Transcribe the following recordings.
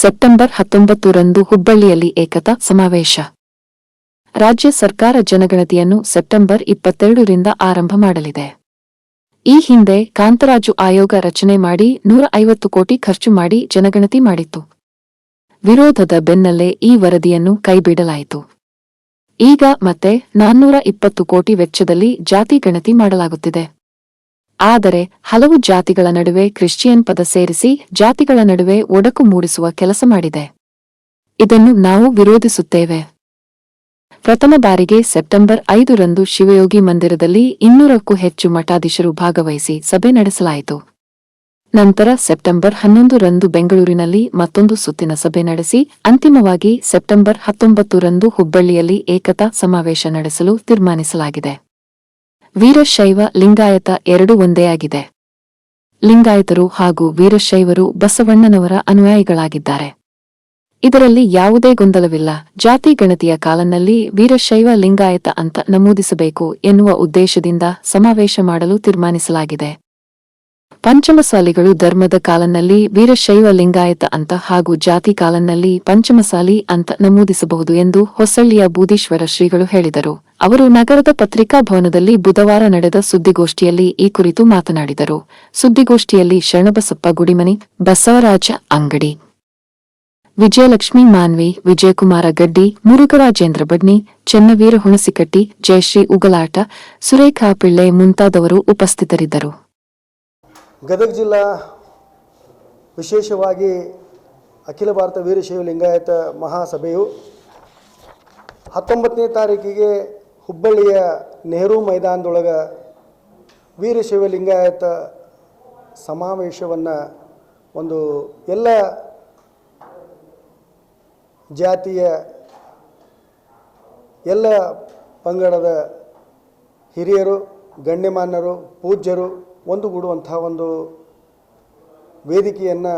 September ಹತ್ತೊಂಬತ್ತರಂದು ಹುಬ್ಬಳ್ಳಿಯಲ್ಲಿ ಏಕತಾ ಸಮಾವೇಶ. ರಾಜ್ಯ ಸರ್ಕಾರ ಜನಗಣತಿಯನ್ನು ಸೆಪ್ಟೆಂಬರ್ ಇಪ್ಪತ್ತೆರಡರಿಂದ ಆರಂಭ ಮಾಡಲಿದೆ. ಈ ಹಿಂದೆ ಕಾಂತರಾಜು ಆಯೋಗ ರಚನೆ ಮಾಡಿ ನೂರ ಐವತ್ತು ಕೋಟಿ ಖರ್ಚು ಮಾಡಿ ಜನಗಣತಿ ಮಾಡಿತ್ತು. ವಿರೋಧದ ಬೆನ್ನಲ್ಲೇ ಈ ವರದಿಯನ್ನು ಕೈಬಿಡಲಾಯಿತು. ಈಗ ಮತ್ತೆ ನಾನ್ನೂರ ಇಪ್ಪತ್ತು ಕೋಟಿ ವೆಚ್ಚದಲ್ಲಿ ಜಾತಿ ಗಣತಿ ಮಾಡಲಾಗುತ್ತಿದೆ. ಆದರೆ ಹಲವು ಜಾತಿಗಳ ನಡುವೆ ಕ್ರಿಶ್ಚಿಯನ್ ಪದ ಸೇರಿಸಿ ಜಾತಿಗಳ ನಡುವೆ ಒಡಕು ಮೂಡಿಸುವ ಕೆಲಸ ಮಾಡಿದೆ. ಇದನ್ನು ನಾವು ವಿರೋಧಿಸುತ್ತೇವೆ. ಪ್ರಥಮ ಬಾರಿಗೆ ಸೆಪ್ಟೆಂಬರ್ ಐದರಂದು ಶಿವಯೋಗಿ ಮಂದಿರದಲ್ಲಿ ಇನ್ನೂರಕ್ಕೂ ಹೆಚ್ಚು ಮಠಾಧೀಶರು ಭಾಗವಹಿಸಿ ಸಭೆ ನಡೆಸಲಾಯಿತು. ನಂತರ ಸೆಪ್ಟೆಂಬರ್ ಹನ್ನೊಂದರಂದು ಬೆಂಗಳೂರಿನಲ್ಲಿ ಮತ್ತೊಂದು ಸುತ್ತಿನ ಸಭೆ ನಡೆಸಿ, ಅಂತಿಮವಾಗಿ ಸೆಪ್ಟೆಂಬರ್ ಹತ್ತೊಂಬತ್ತರಂದು ಹುಬ್ಬಳ್ಳಿಯಲ್ಲಿ ಏಕತಾ ಸಮಾವೇಶ ನಡೆಸಲು ತೀರ್ಮಾನಿಸಲಾಗಿದೆ. ವೀರಶೈವ ಲಿಂಗಾಯತ ಎರಡೂ ಒಂದೇ ಆಗಿದೆ. ಲಿಂಗಾಯತರು ಹಾಗೂ ವೀರಶೈವರು ಬಸವಣ್ಣನವರ ಅನುಯಾಯಿಗಳಾಗಿದ್ದಾರೆ. ಇದರಲ್ಲಿ ಯಾವುದೇ ಗೊಂದಲವಿಲ್ಲ. ಜಾತಿ ಗಣತಿಯ ಕಾಲನಲ್ಲಿ ವೀರಶೈವ ಲಿಂಗಾಯತ ಅಂತ ನಮೂದಿಸಬೇಕು ಎನ್ನುವ ಉದ್ದೇಶದಿಂದ ಸಮಾವೇಶ ಮಾಡಲು ತೀರ್ಮಾನಿಸಲಾಗಿದೆ. ಪಂಚಮಸಾಲಿಗಳು ಧರ್ಮದ ಕಾಲನಲ್ಲಿ, ವೀರಶೈವ ಲಿಂಗಾಯತ ಅಂತ ಹಾಗೂ ಜಾತಿ ಕಾಲನಲ್ಲಿ ಪಂಚಮಸಾಲಿ ಅಂತ ನಮೂದಿಸಬಹುದು ಎಂದು ಹೊಸಳ್ಳಿಯ ಬೂದೀಶ್ವರ ಶ್ರೀಗಳು ಹೇಳಿದರು. ಅವರು ನಗರದ ಪತ್ರಿಕಾ ಭವನದಲ್ಲಿ ಬುಧವಾರ ನಡೆದ ಸುದ್ದಿಗೋಷ್ಠಿಯಲ್ಲಿ ಈ ಕುರಿತು ಮಾತನಾಡಿದರು. ಸುದ್ದಿಗೋಷ್ಠಿಯಲ್ಲಿ ಶರಣಬಸಪ್ಪ ಗುಡಿಮನಿ, ಬಸವರಾಜ ಅಂಗಡಿ, ವಿಜಯಲಕ್ಷ್ಮಿ ಮಾನ್ವಿ, ವಿಜಯಕುಮಾರ ಗಡ್ಡಿ, ಮುರುಘರಾಜೇಂದ್ರ ಬಡ್ನಿ, ಚೆನ್ನವೀರ ಹುಣಸಿಕಟ್ಟಿ, ಜಯಶ್ರೀ ಉಗಲಾಟ, ಸುರೇಖಾ ಪಿಳ್ಳೆ ಮುಂತಾದವರು ಉಪಸ್ಥಿತರಿದ್ದರು. ಗದಗ ಜಿಲ್ಲಾ ವಿಶೇಷವಾಗಿ ಅಖಿಲ ಭಾರತ ವೀರಶೈವ ಲಿಂಗಾಯತ ಮಹಾಸಭೆಯು ಹತ್ತೊಂಬತ್ತನೇ ತಾರೀಕಿಗೆ ಹುಬ್ಬಳ್ಳಿಯ ನೆಹರು ಮೈದಾನದೊಳಗೆ ವೀರಶೈವ ಲಿಂಗಾಯತ ಸಮಾವೇಶವನ್ನು ಒಂದು ಎಲ್ಲ ಜಾತಿಯ ಎಲ್ಲ ಪಂಗಡದ ಹಿರಿಯರು, ಗಣ್ಯಮಾನ್ಯರು, ಪೂಜ್ಯರು ಒಂದುಗೂಡುವಂತಹ ಒಂದು ವೇದಿಕೆಯನ್ನು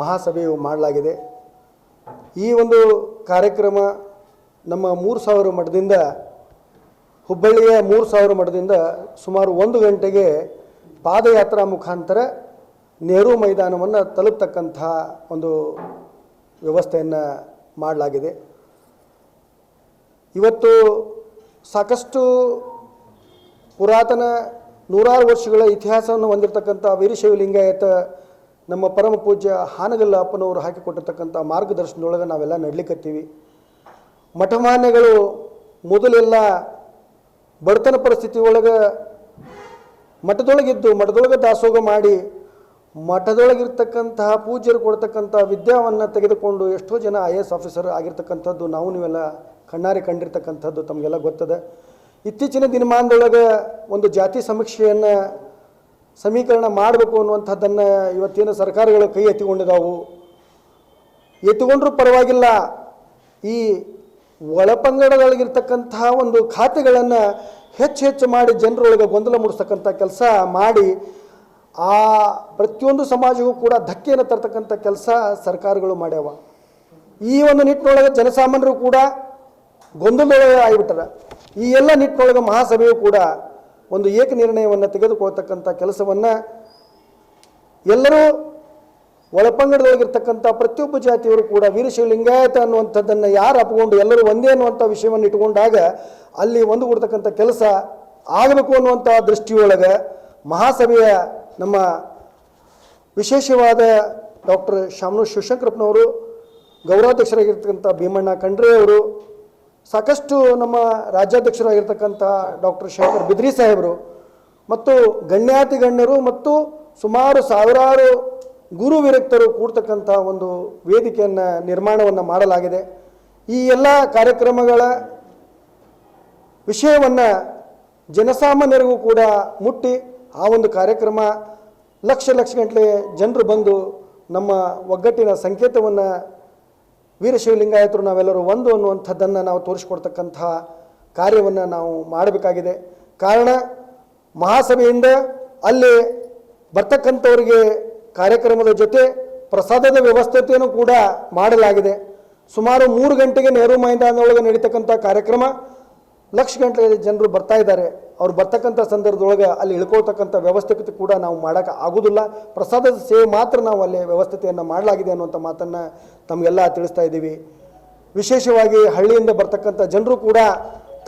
ಮಹಾಸಭೆಯು ಮಾಡಲಾಗಿದೆ. ಈ ಒಂದು ಕಾರ್ಯಕ್ರಮ ನಮ್ಮ ಮೂರು ಸಾವಿರ ಮಠದಿಂದ, ಹುಬ್ಬಳ್ಳಿಯ ಮೂರು ಸಾವಿರ ಮಠದಿಂದ ಸುಮಾರು ಒಂದು ಗಂಟೆಗೆ ಪಾದಯಾತ್ರಾ ಮುಖಾಂತರ ನೆಹರು ಮೈದಾನವನ್ನು ತಲುಪ್ತಕ್ಕಂಥ ಒಂದು ವ್ಯವಸ್ಥೆಯನ್ನು ಮಾಡಲಾಗಿದೆ. ಇವತ್ತು ಸಾಕಷ್ಟು ಪುರಾತನ ನೂರಾರು ವರ್ಷಗಳ ಇತಿಹಾಸವನ್ನು ಹೊಂದಿರತಕ್ಕಂಥ ವೀರಶೈವ ಲಿಂಗಾಯತ ನಮ್ಮ ಪರಮ ಪೂಜ್ಯ ಹಾನಗಲ್ಲ ಅಪ್ಪನವರು ಹಾಕಿಕೊಟ್ಟಿರ್ತಕ್ಕಂಥ ಮಾರ್ಗದರ್ಶನದೊಳಗೆ ನಾವೆಲ್ಲ ನಡ್ಲಿಕ್ಕತ್ತೀವಿ ಮಠಮಾನ್ಯಗಳು ಮೊದಲೆಲ್ಲ ಬಡತನ ಪರಿಸ್ಥಿತಿ ಒಳಗೆ ಮಠದೊಳಗಿದ್ದು, ಮಠದೊಳಗೆ ದಾಸೋಗ ಮಾಡಿ ಮಠದೊಳಗಿರ್ತಕ್ಕಂತಹ ಪೂಜ್ಯರು ಕೊಡ್ತಕ್ಕಂಥ ವಿದ್ಯಾವನ್ನು ತೆಗೆದುಕೊಂಡು ಎಷ್ಟೋ ಜನ ಐ ಎಸ್ ಆಫೀಸರ್ ಆಗಿರ್ತಕ್ಕಂಥದ್ದು ನಾವು ನೀವೆಲ್ಲ ಕಣ್ಣಾರೆ ಕಂಡಿರ್ತಕ್ಕಂಥದ್ದು ತಮಗೆಲ್ಲ ಗೊತ್ತದೆ. ಇತ್ತೀಚಿನ ದಿನಮಾನದೊಳಗೆ ಒಂದು ಜಾತಿ ಸಮೀಕ್ಷೆಯನ್ನು ಸಮೀಕರಣ ಮಾಡಬೇಕು ಅನ್ನುವಂಥದ್ದನ್ನು ಇವತ್ತೇನು ಸರ್ಕಾರಗಳು ಕೈ ಎತ್ತಿಕೊಂಡಿದ್ದಾವು ಎತ್ತಿಕೊಂಡ್ರೂ ಪರವಾಗಿಲ್ಲ. ಈ ಒಳಪಂಗಡದೊಳಗಿರ್ತಕ್ಕಂತಹ ಒಂದು ಖಾತೆಗಳನ್ನು ಹೆಚ್ಚು ಹೆಚ್ಚು ಮಾಡಿ ಜನರೊಳಗೆ ಗೊಂದಲ ಮೂಡಿಸ್ತಕ್ಕಂಥ ಕೆಲಸ ಮಾಡಿ ಆ ಪ್ರತಿಯೊಂದು ಸಮಾಜವೂ ಕೂಡ ಧಕ್ಕೆಯನ್ನು ತರ್ತಕ್ಕಂಥ ಕೆಲಸ ಸರ್ಕಾರಗಳು ಮಾಡ್ಯಾವ. ಈ ಒಂದು ನಿಟ್ಟಿನೊಳಗೆ ಜನಸಾಮಾನ್ಯರು ಕೂಡ ಗೊಂದಲದೊಳಗೆ ಆಗಿಬಿಟ್ಟಾರ. ಈ ಎಲ್ಲ ನಿಟ್ಟಿನೊಳಗೆ ಮಹಾಸಭೆಯು ಕೂಡ ಒಂದು ಏಕ ನಿರ್ಣಯವನ್ನು ತೆಗೆದುಕೊಳ್ತಕ್ಕಂಥ ಕೆಲಸವನ್ನು ಎಲ್ಲರೂ ಒಳಪಂಗಡದೊಳಗಿರ್ತಕ್ಕಂಥ ಪ್ರತಿಯೊಬ್ಬ ಜಾತಿಯವರು ಕೂಡ ವೀರಶೈವ ಲಿಂಗಾಯತ ಅನ್ನುವಂಥದ್ದನ್ನು ಯಾರು ಅಪ್ಕೊಂಡು ಎಲ್ಲರೂ ಒಂದೇ ಅನ್ನುವಂಥ ವಿಷಯವನ್ನು ಇಟ್ಕೊಂಡಾಗ ಅಲ್ಲಿ ಒಂದು ಕೊಡ್ತಕ್ಕಂಥ ಕೆಲಸ ಆಗಬೇಕು ಅನ್ನುವಂಥ ದೃಷ್ಟಿಯೊಳಗೆ ಮಹಾಸಭೆಯ ನಮ್ಮ ವಿಶೇಷವಾದ ಡಾಕ್ಟರ್ ಶಾಮನು ಶಿವಶಂಕರಪ್ಪನವರು ಗೌರವಾಧ್ಯಕ್ಷರಾಗಿರ್ತಕ್ಕಂಥ ಭೀಮಣ್ಣ ಖಂಡ್ರೆ ಅವರು ಸಾಕಷ್ಟು ನಮ್ಮ ರಾಜ್ಯಾಧ್ಯಕ್ಷರಾಗಿರ್ತಕ್ಕಂಥ ಡಾಕ್ಟರ್ ಶಂಕರ್ ಬಿದ್ರಿ ಸಾಹೇಬರು ಮತ್ತು ಗಣ್ಯಾತಿ ಗಣ್ಯರು ಮತ್ತು ಸುಮಾರು ಸಾವಿರಾರು ಗುರು ವಿರಕ್ತರು ಕೂಡ್ತಕ್ಕಂಥ ಒಂದು ವೇದಿಕೆಯನ್ನು ನಿರ್ಮಾಣವನ್ನು ಮಾಡಲಾಗಿದೆ. ಈ ಎಲ್ಲ ಕಾರ್ಯಕ್ರಮಗಳ ವಿಷಯವನ್ನು ಜನಸಾಮಾನ್ಯರಿಗೂ ಕೂಡ ಮುಟ್ಟಿ ಆ ಒಂದು ಕಾರ್ಯಕ್ರಮ ಲಕ್ಷ ಲಕ್ಷ ಗಂಟಲೆ ಜನರು ಬಂದು ನಮ್ಮ ಒಗ್ಗಟ್ಟಿನ ಸಂಕೇತವನ್ನು ವೀರಶೈವ ಲಿಂಗಾಯತರು ನಾವೆಲ್ಲರೂ ಒಂದು ಅನ್ನುವಂಥದ್ದನ್ನು ನಾವು ತೋರಿಸ್ಕೊಡ್ತಕ್ಕಂಥ ಕಾರ್ಯವನ್ನು ನಾವು ಮಾಡಬೇಕಾಗಿದೆ. ಕಾರಣ, ಮಹಾಸಭೆಯಿಂದ ಅಲ್ಲಿ ಬರ್ತಕ್ಕಂಥವರಿಗೆ ಕಾರ್ಯಕ್ರಮದ ಜೊತೆ ಪ್ರಸಾದದ ವ್ಯವಸ್ಥತೆಯನ್ನು ಕೂಡ ಮಾಡಲಾಗಿದೆ. ಸುಮಾರು ಮೂರು ಗಂಟೆಗೆ ನೆಹರು ಮೈದಾನದೊಳಗೆ ನಡೀತಕ್ಕಂಥ ಕಾರ್ಯಕ್ರಮ ಲಕ್ಷ ಗಂಟೆಯಲ್ಲಿ ಜನರು ಬರ್ತಾ ಇದ್ದಾರೆ. ಅವ್ರು ಬರ್ತಕ್ಕಂಥ ಸಂದರ್ಭದೊಳಗೆ ಅಲ್ಲಿ ಇಳ್ಕೊಳ್ತಕ್ಕಂಥ ವ್ಯವಸ್ಥೆ ಕೂಡ ನಾವು ಮಾಡೋಕೆ ಆಗೋದಿಲ್ಲ. ಪ್ರಸಾದದ ಸೇವೆ ಮಾತ್ರ ನಾವು ಅಲ್ಲಿ ವ್ಯವಸ್ಥೆಯನ್ನು ಮಾಡಲಾಗಿದೆ ಅನ್ನುವಂಥ ಮಾತನ್ನು ತಮಗೆಲ್ಲ ತಿಳಿಸ್ತಾ ಇದ್ದೀವಿ. ವಿಶೇಷವಾಗಿ ಹಳ್ಳಿಯಿಂದ ಬರ್ತಕ್ಕಂಥ ಜನರು ಕೂಡ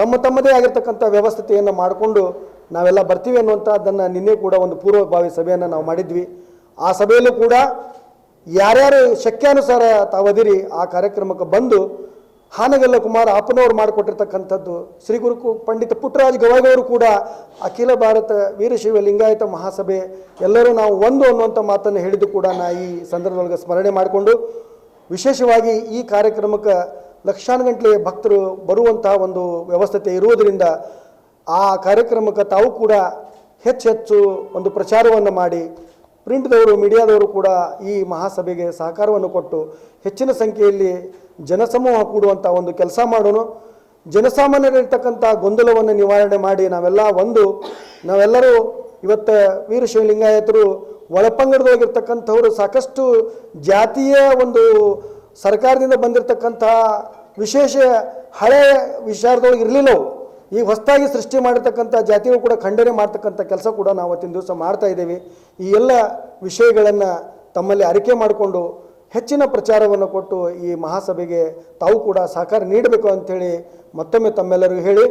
ತಮ್ಮ ತಮ್ಮದೇ ಆಗಿರ್ತಕ್ಕಂಥ ವ್ಯವಸ್ಥೆಯನ್ನು ಮಾಡಿಕೊಂಡು ನಾವೆಲ್ಲ ಬರ್ತೀವಿ ಅನ್ನುವಂಥದ್ದನ್ನು ನಿನ್ನೆ ಕೂಡ ಒಂದು ಪೂರ್ವಭಾವಿ ಸಭೆಯನ್ನು ನಾವು ಮಾಡಿದ್ವಿ. ಆ ಸಭೆಯಲ್ಲೂ ಕೂಡ ಯಾರ್ಯಾರು ಶಕ್ಯಾನುಸಾರ ತಾವದಿರಿ ಆ ಕಾರ್ಯಕ್ರಮಕ್ಕೆ ಬಂದು ಹಾನಗಲ್ಲ ಕುಮಾರ ಅಪ್ಪನವರು ಮಾಡಿಕೊಟ್ಟಿರ್ತಕ್ಕಂಥದ್ದು ಶ್ರೀ ಗುರು ಕು- ಪಂಡಿತ ಪುಟ್ಟರಾಜ ಗವಾಯಿಯವರು ಕೂಡ ಅಖಿಲ ಭಾರತ ವೀರಶೈವ ಲಿಂಗಾಯತ ಮಹಾಸಭೆ ಎಲ್ಲರೂ ನಾವು ಒಂದು ಅನ್ನುವಂಥ ಮಾತನ್ನು ಹೇಳಿದ್ದು ಕೂಡ ನಾ ಈ ಸಂದರ್ಭದೊಳಗೆ ಸ್ಮರಣೆ ಮಾಡಿಕೊಂಡು ವಿಶೇಷವಾಗಿ ಈ ಕಾರ್ಯಕ್ರಮಕ್ಕೆ ಲಕ್ಷಾನು ಗಂಟಲೆ ಭಕ್ತರು ಬರುವಂತಹ ಒಂದು ವ್ಯವಸ್ಥತೆ ಇರುವುದರಿಂದ ಆ ಕಾರ್ಯಕ್ರಮಕ್ಕೆ ತಾವು ಕೂಡ ಹೆಚ್ಚು ಹೆಚ್ಚು ಒಂದು ಪ್ರಚಾರವನ್ನು ಮಾಡಿ ಪ್ರಿಂಟ್ದವರು, ಮೀಡಿಯಾದವರು ಕೂಡ ಈ ಮಹಾಸಭೆಗೆ ಸಹಕಾರವನ್ನು ಕೊಟ್ಟು ಹೆಚ್ಚಿನ ಸಂಖ್ಯೆಯಲ್ಲಿ ಜನಸಮೂಹ ಕೂಡುವಂಥ ಒಂದು ಕೆಲಸ ಮಾಡೋಣ ಜನಸಾಮಾನ್ಯರಿರ್ತಕ್ಕಂಥ ಗೊಂದಲವನ್ನು ನಿವಾರಣೆ ಮಾಡಿ ನಾವೆಲ್ಲ ಒಂದು, ನಾವೆಲ್ಲರೂ ಇವತ್ತು ವೀರಶೈವ ಒಳಪಂಗಡದೊಳಗಿರ್ತಕ್ಕಂಥವರು ಸಾಕಷ್ಟು ಜಾತಿಯ ಒಂದು ಸರ್ಕಾರದಿಂದ ಬಂದಿರತಕ್ಕಂಥ ವಿಶೇಷ ಹಳೆ ವಿಚಾರದೊಳಗೆ ಇರಲಿಲ್ಲ ಅವು. ಈಗ ಹೊಸದಾಗಿ ಸೃಷ್ಟಿ ಮಾಡಿರ್ತಕ್ಕಂಥ ಜಾತಿಗಳು ಕೂಡ ಖಂಡನೆ ಮಾಡ್ತಕ್ಕಂಥ ಕೆಲಸ ಕೂಡ ನಾವು ಅತ್ತಿನ ದಿವಸ ಮಾಡ್ತಾ ಇದ್ದೀವಿ. ಈ ಎಲ್ಲ ವಿಷಯಗಳನ್ನು ತಮ್ಮಲ್ಲಿ ಅರಿಕೆ ಮಾಡಿಕೊಂಡು ಹೆಚ್ಚಿನ ಪ್ರಚಾರವನ್ನು ಕೊಟ್ಟು ಈ ಮಹಾಸಭೆಗೆ ತಾವು ಕೂಡ ಸಹಕಾರ ನೀಡಬೇಕು ಅಂಥೇಳಿ ಮತ್ತೊಮ್ಮೆ ತಮ್ಮೆಲ್ಲರಿಗೂ ಹೇಳಿ,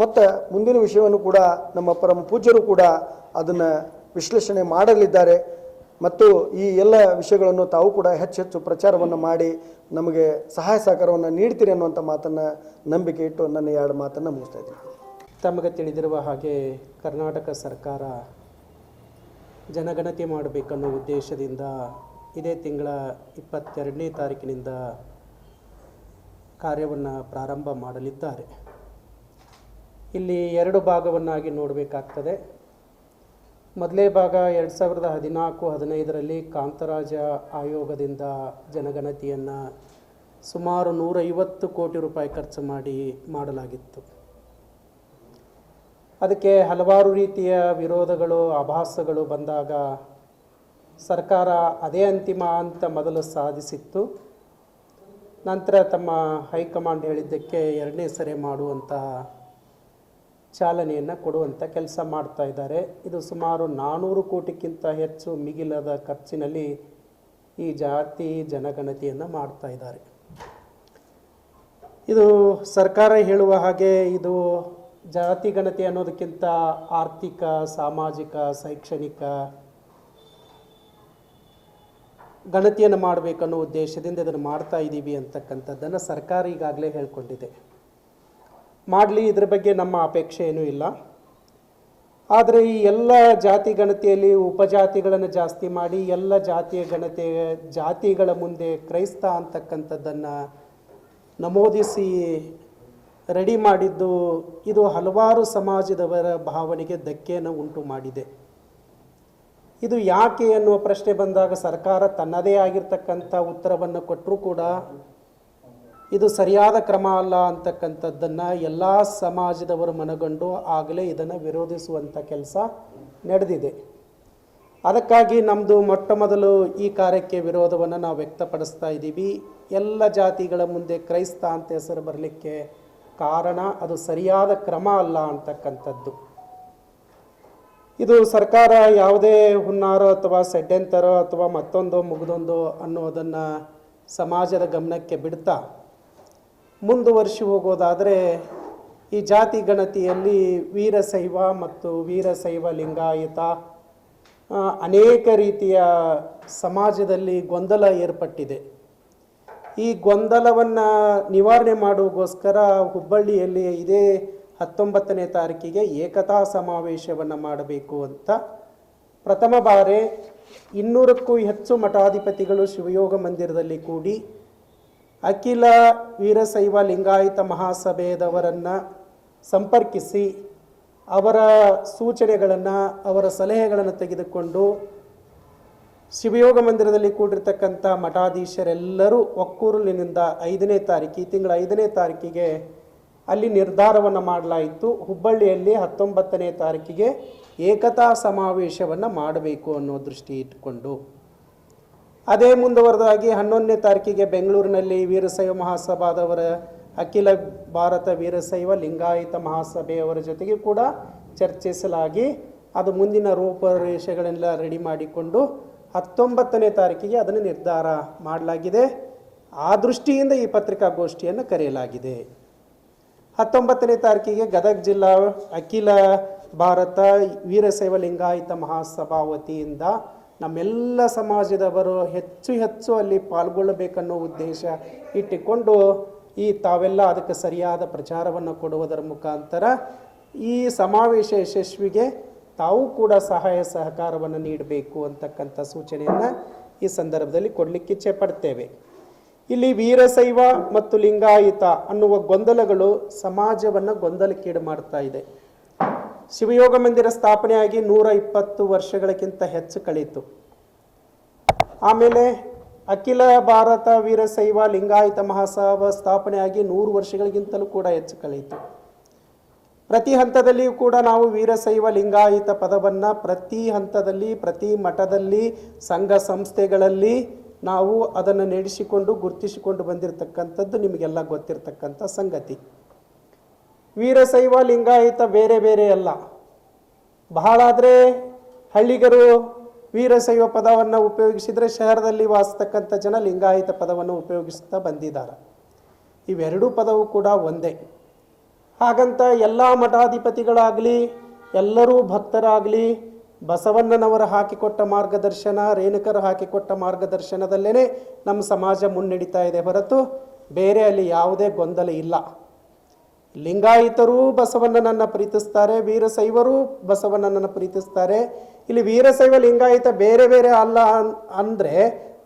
ಮತ್ತು ಮುಂದಿನ ವಿಷಯವನ್ನು ಕೂಡ ನಮ್ಮ ಪರಮ ಪೂಜ್ಯರು ಕೂಡ ಅದನ್ನು ವಿಶ್ಲೇಷಣೆ ಮಾಡಲಿದ್ದಾರೆ. ಮತ್ತು ಈ ಎಲ್ಲ ವಿಷಯಗಳನ್ನು ತಾವು ಕೂಡ ಹೆಚ್ಚು ಹೆಚ್ಚು ಪ್ರಚಾರವನ್ನು ಮಾಡಿ ನಮಗೆ ಸಹಾಯ ಸಹಕಾರವನ್ನು ನೀಡ್ತೀರಿ ಅನ್ನುವಂಥ ಮಾತನ್ನು ನಂಬಿಕೆ ಇಟ್ಟು ನನ್ನ ಎರಡು ಮಾತನ್ನು ಮುಗಿಸ್ತಾ ಇದ್ದೀನಿ. ತಮಗೆ ತಿಳಿದಿರುವ ಹಾಗೆ ಕರ್ನಾಟಕ ಸರ್ಕಾರ ಜನಗಣತಿ ಮಾಡಬೇಕನ್ನೋ ಉದ್ದೇಶದಿಂದ ಇದೇ ತಿಂಗಳ ಇಪ್ಪತ್ತೆರಡನೇ ತಾರೀಕಿನಿಂದ ಕಾರ್ಯವನ್ನು ಪ್ರಾರಂಭ ಮಾಡಲಿದ್ದಾರೆ. ಇಲ್ಲಿ ಎರಡು ಭಾಗವನ್ನಾಗಿ ನೋಡಬೇಕಾಗ್ತದೆ. ಮೊದಲೇ ಭಾಗ ಎರಡು ಸಾವಿರದ ಹದಿನಾಲ್ಕು ಹದಿನೈದರಲ್ಲಿ ಕಾಂತರಾಜ ಆಯೋಗದಿಂದ ಜನಗಣತಿಯನ್ನು ಸುಮಾರು ನೂರೈವತ್ತು ಕೋಟಿ ರೂಪಾಯಿ ಖರ್ಚು ಮಾಡಿ ಮಾಡಲಾಗಿತ್ತು. ಅದಕ್ಕೆ ಹಲವಾರು ರೀತಿಯ ವಿರೋಧಗಳು, ಆಭಾಸಗಳು ಬಂದಾಗ ಸರ್ಕಾರ ಅದೇ ಅಂತಿಮ ಅಂತ ಮೊದಲು ಸಾಧಿಸಿತ್ತು. ನಂತರ ತಮ್ಮ ಹೈಕಮಾಂಡ್ ಹೇಳಿದ್ದಕ್ಕೆ ಎರಡನೇ ಸರಿ ಮಾಡುವಂತಹ ಚಾಲನೆಯನ್ನು ಕೊಡುವಂಥ ಕೆಲಸ ಮಾಡ್ತಾ ಇದ್ದಾರೆ. ಇದು ಸುಮಾರು ನಾನ್ನೂರು ಕೋಟಿಗಿಂತ ಹೆಚ್ಚು ಮಿಗಿಲದ ಖರ್ಚಿನಲ್ಲಿ ಈ ಜಾತಿ ಜನಗಣತಿಯನ್ನು ಮಾಡ್ತಾ ಇದ್ದಾರೆ. ಇದು ಸರ್ಕಾರ ಹೇಳುವ ಹಾಗೆ ಇದು ಜಾತಿ ಗಣತಿ ಅನ್ನೋದಕ್ಕಿಂತ ಆರ್ಥಿಕ, ಸಾಮಾಜಿಕ, ಶೈಕ್ಷಣಿಕ ಗಣತಿಯನ್ನು ಮಾಡಬೇಕನ್ನೋ ಉದ್ದೇಶದಿಂದ ಇದನ್ನು ಮಾಡ್ತಾ ಇದ್ದೀವಿ ಅಂತಕ್ಕಂಥದ್ದನ್ನು ಸರ್ಕಾರ ಈಗಾಗಲೇ ಹೇಳ್ಕೊಂಡಿದೆ. ಮಾಡಲಿ ಇದ್ರ ಬಗ್ಗೆ ನಮ್ಮ ಅಪೇಕ್ಷೆ ಏನೂ ಇಲ್ಲ. ಆದರೆ ಈ ಎಲ್ಲ ಜಾತಿ ಗಣತಿಯಲ್ಲಿ ಉಪಜಾತಿಗಳನ್ನು ಜಾಸ್ತಿ ಮಾಡಿ ಎಲ್ಲ ಜಾತಿಯ ಗಣತೆ ಜಾತಿಗಳ ಮುಂದೆ ಕ್ರೈಸ್ತ ಅಂತಕ್ಕಂಥದ್ದನ್ನು ನಮೂದಿಸಿ ರೆಡಿ ಮಾಡಿದ್ದು ಇದು ಹಲವಾರು ಸಮಾಜದವರ ಭಾವನೆಗೆ ಧಕ್ಕೆಯನ್ನು ಉಂಟು ಮಾಡಿದೆ. ಇದು ಯಾಕೆ ಅನ್ನುವ ಪ್ರಶ್ನೆ ಬಂದಾಗ ಸರ್ಕಾರ ತನ್ನದೇ ಆಗಿರ್ತಕ್ಕಂಥ ಉತ್ತರವನ್ನು ಕೊಟ್ಟರೂ ಕೂಡ ಇದು ಸರಿಯಾದ ಕ್ರಮ ಅಲ್ಲ ಅಂತಕ್ಕಂಥದ್ದನ್ನು ಎಲ್ಲ ಸಮಾಜದವರು ಮನಗಂಡು ಆಗಲೇ ಇದನ್ನು ವಿರೋಧಿಸುವಂಥ ಕೆಲಸ ನಡೆದಿದೆ. ಅದಕ್ಕಾಗಿ ನಮ್ಮದು ಮೊಟ್ಟ ಮೊದಲು ಈ ಕಾರ್ಯಕ್ಕೆ ವಿರೋಧವನ್ನು ನಾವು ವ್ಯಕ್ತಪಡಿಸ್ತಾ ಇದ್ದೀವಿ. ಎಲ್ಲ ಜಾತಿಗಳ ಮುಂದೆ ಕ್ರೈಸ್ತ ಅಂತ ಹೆಸರು ಬರಲಿಕ್ಕೆ ಕಾರಣ ಅದು ಸರಿಯಾದ ಕ್ರಮ ಅಲ್ಲ ಅಂತಕ್ಕಂಥದ್ದು. ಇದು ಸರ್ಕಾರ ಯಾವುದೇ ಹುನ್ನಾರೋ ಅಥವಾ ಸೆಡ್ಡೆಂತರೋ ಅಥವಾ ಮತ್ತೊಂದು ಮುಗಿದೊಂದು ಅನ್ನೋದನ್ನು ಸಮಾಜದ ಗಮನಕ್ಕೆ ಬಿಡ್ತಾ ಮುಂದುವರಿಸಿ ಹೋಗೋದಾದರೆ ಈ ಜಾತಿ ಗಣತಿಯಲ್ಲಿ ವೀರಶೈವ ಮತ್ತು ವೀರಶೈವ ಲಿಂಗಾಯತ ಅನೇಕ ರೀತಿಯ ಸಮಾಜದಲ್ಲಿ ಗೊಂದಲ ಏರ್ಪಟ್ಟಿದೆ. ಈ ಗೊಂದಲವನ್ನು ನಿವಾರಣೆ ಮಾಡುವಗೋಸ್ಕರ ಹುಬ್ಬಳ್ಳಿಯಲ್ಲಿ ಇದೇ ಹತ್ತೊಂಬತ್ತನೇ ತಾರೀಕಿಗೆ ಏಕತಾ ಸಮಾವೇಶವನ್ನು ಮಾಡಬೇಕು ಅಂತ. ಪ್ರಥಮ ಬಾರಿ ಇನ್ನೂರಕ್ಕೂ ಹೆಚ್ಚು ಮಠಾಧಿಪತಿಗಳು ಶಿವಯೋಗ ಮಂದಿರದಲ್ಲಿ ಕೂಡಿ ಅಖಿಲ ವೀರಶೈವ ಲಿಂಗಾಯತ ಮಹಾಸಭೆಯದವರನ್ನು ಸಂಪರ್ಕಿಸಿ ಅವರ ಸೂಚನೆಗಳನ್ನು, ಅವರ ಸಲಹೆಗಳನ್ನು ತೆಗೆದುಕೊಂಡು ಶಿವಯೋಗ ಮಂದಿರದಲ್ಲಿ ಕೂಡಿರ್ತಕ್ಕಂಥ ಮಠಾಧೀಶರೆಲ್ಲರೂ ಒಕ್ಕೂರಲಿನಿಂದ ಐದನೇ ತಾರೀಕು, ಈ ತಿಂಗಳ ಐದನೇ ತಾರೀಕಿಗೆ ಅಲ್ಲಿ ನಿರ್ಧಾರವನ್ನು ಮಾಡಲಾಯಿತು. ಹುಬ್ಬಳ್ಳಿಯಲ್ಲಿ ಹತ್ತೊಂಬತ್ತನೇ ತಾರೀಕಿಗೆ ಏಕತಾ ಸಮಾವೇಶವನ್ನು ಮಾಡಬೇಕು ಅನ್ನೋ ದೃಷ್ಟಿ ಇಟ್ಟುಕೊಂಡು. ಅದೇ ಮುಂದುವರೆದಾಗಿ ಹನ್ನೊಂದನೇ ತಾರೀಕಿಗೆ ಬೆಂಗಳೂರಿನಲ್ಲಿ ವೀರಶೈವ ಮಹಾಸಭಾದವರ ಅಖಿಲ ಭಾರತ ವೀರಶೈವ ಲಿಂಗಾಯತ ಮಹಾಸಭೆಯವರ ಜೊತೆಗೆ ಕೂಡ ಚರ್ಚಿಸಲಾಗಿ ಅದು ಮುಂದಿನ ರೂಪರೇಷೆಗಳನ್ನೆಲ್ಲ ರೆಡಿ ಮಾಡಿಕೊಂಡು ಹತ್ತೊಂಬತ್ತನೇ ತಾರೀಕಿಗೆ ಅದನ್ನು ನಿರ್ಧಾರ ಮಾಡಲಾಗಿದೆ. ಆ ದೃಷ್ಟಿಯಿಂದ ಈ ಪತ್ರಿಕಾಗೋಷ್ಠಿಯನ್ನು ಕರೆಯಲಾಗಿದೆ. ಹತ್ತೊಂಬತ್ತನೇ ತಾರೀಕಿಗೆ ಗದಗ ಜಿಲ್ಲಾ ಅಖಿಲ ಭಾರತ ವೀರಶೈವ ಲಿಂಗಾಯತ ಮಹಾಸಭಾ ವತಿಯಿಂದ ನಮ್ಮೆಲ್ಲ ಸಮಾಜದವರು ಹೆಚ್ಚು ಹೆಚ್ಚು ಅಲ್ಲಿ ಪಾಲ್ಗೊಳ್ಳಬೇಕನ್ನೋ ಉದ್ದೇಶ ಇಟ್ಟುಕೊಂಡು ಈ ತಾವೆಲ್ಲ ಅದಕ್ಕೆ ಸರಿಯಾದ ಪ್ರಚಾರವನ್ನು ಕೊಡುವುದರ ಮುಖಾಂತರ ಈ ಸಮಾವೇಶ ಯಶಸ್ವಿಗೆ ತಾವು ಕೂಡ ಸಹಾಯ ಸಹಕಾರವನ್ನು ನೀಡಬೇಕು ಅಂತಕ್ಕಂಥ ಸೂಚನೆಯನ್ನು ಈ ಸಂದರ್ಭದಲ್ಲಿ ಕೊಡಲಿಕ್ಕೆ ಇಚ್ಛೆ ಪಡ್ತೇವೆ. ಇಲ್ಲಿ ವೀರಶೈವ ಮತ್ತು ಲಿಂಗಾಯಿತ ಅನ್ನುವ ಗೊಂದಲಗಳು ಸಮಾಜವನ್ನು ಗೊಂದಲಕ್ಕೀಡು ಮಾಡ್ತಾ ಇದೆ. ಶಿವಯೋಗ ಮಂದಿರ ಸ್ಥಾಪನೆಯಾಗಿ ನೂರ ಇಪ್ಪತ್ತು ವರ್ಷಗಳಕ್ಕಿಂತ ಹೆಚ್ಚು ಕಳೀತು. ಆಮೇಲೆ ಅಖಿಲ ಭಾರತ ವೀರಶೈವ ಲಿಂಗಾಯತ ಮಹಾಸಭಾ ಸ್ಥಾಪನೆಯಾಗಿ ನೂರು ವರ್ಷಗಳಿಗಿಂತಲೂ ಕೂಡ ಹೆಚ್ಚು ಕಳೀತು. ಪ್ರತಿ ಹಂತದಲ್ಲಿಯೂ ಕೂಡ ನಾವು ವೀರಶೈವ ಲಿಂಗಾಯತ ಪದವನ್ನು ಪ್ರತಿ ಹಂತದಲ್ಲಿ, ಪ್ರತಿ ಮಠದಲ್ಲಿ, ಸಂಘ ಸಂಸ್ಥೆಗಳಲ್ಲಿ ನಾವು ಅದನ್ನು ನಡೆಸಿಕೊಂಡು ಗುರುತಿಸಿಕೊಂಡು ಬಂದಿರತಕ್ಕಂಥದ್ದು ನಿಮಗೆಲ್ಲ ಗೊತ್ತಿರತಕ್ಕಂಥ ಸಂಗತಿ. ವೀರಶೈವ ಲಿಂಗಾಯತ ಬೇರೆ ಬೇರೆ ಅಲ್ಲ. ಬಹಳ ಆದರೆ ಹಳ್ಳಿಗರು ವೀರಶೈವ ಪದವನ್ನು ಉಪಯೋಗಿಸಿದರೆ ಶಹರದಲ್ಲಿ ವಾಸಿಸ್ತಕ್ಕಂಥ ಜನ ಲಿಂಗಾಯತ ಪದವನ್ನು ಉಪಯೋಗಿಸ್ತಾ ಬಂದಿದ್ದಾರೆ. ಇವೆರಡೂ ಪದವು ಕೂಡ ಒಂದೇ. ಹಾಗಂತ ಎಲ್ಲ ಮಠಾಧಿಪತಿಗಳಾಗಲಿ, ಎಲ್ಲರೂ ಭಕ್ತರಾಗಲಿ ಬಸವಣ್ಣನವರು ಹಾಕಿಕೊಟ್ಟ ಮಾರ್ಗದರ್ಶನ, ರೇಣುಕರು ಹಾಕಿಕೊಟ್ಟ ಮಾರ್ಗದರ್ಶನದಲ್ಲೇ ನಮ್ಮ ಸಮಾಜ ಮುನ್ನಡೀತಾ ಇದೆ ಹೊರತು ಬೇರೆ ಅಲ್ಲಿ ಯಾವುದೇ ಗೊಂದಲ ಇಲ್ಲ. ಲಿಂಗಾಯಿತರೂ ಬಸವಣ್ಣನನ್ನು ಪ್ರೀತಿಸ್ತಾರೆ ವೀರಶೈವರೂ ಬಸವಣ್ಣನನ್ನು ಪ್ರೀತಿಸ್ತಾರೆ. ಇಲ್ಲಿ ವೀರಶೈವ ಲಿಂಗಾಯಿತ ಬೇರೆ ಬೇರೆ ಅಲ್ಲ ಅಂದರೆ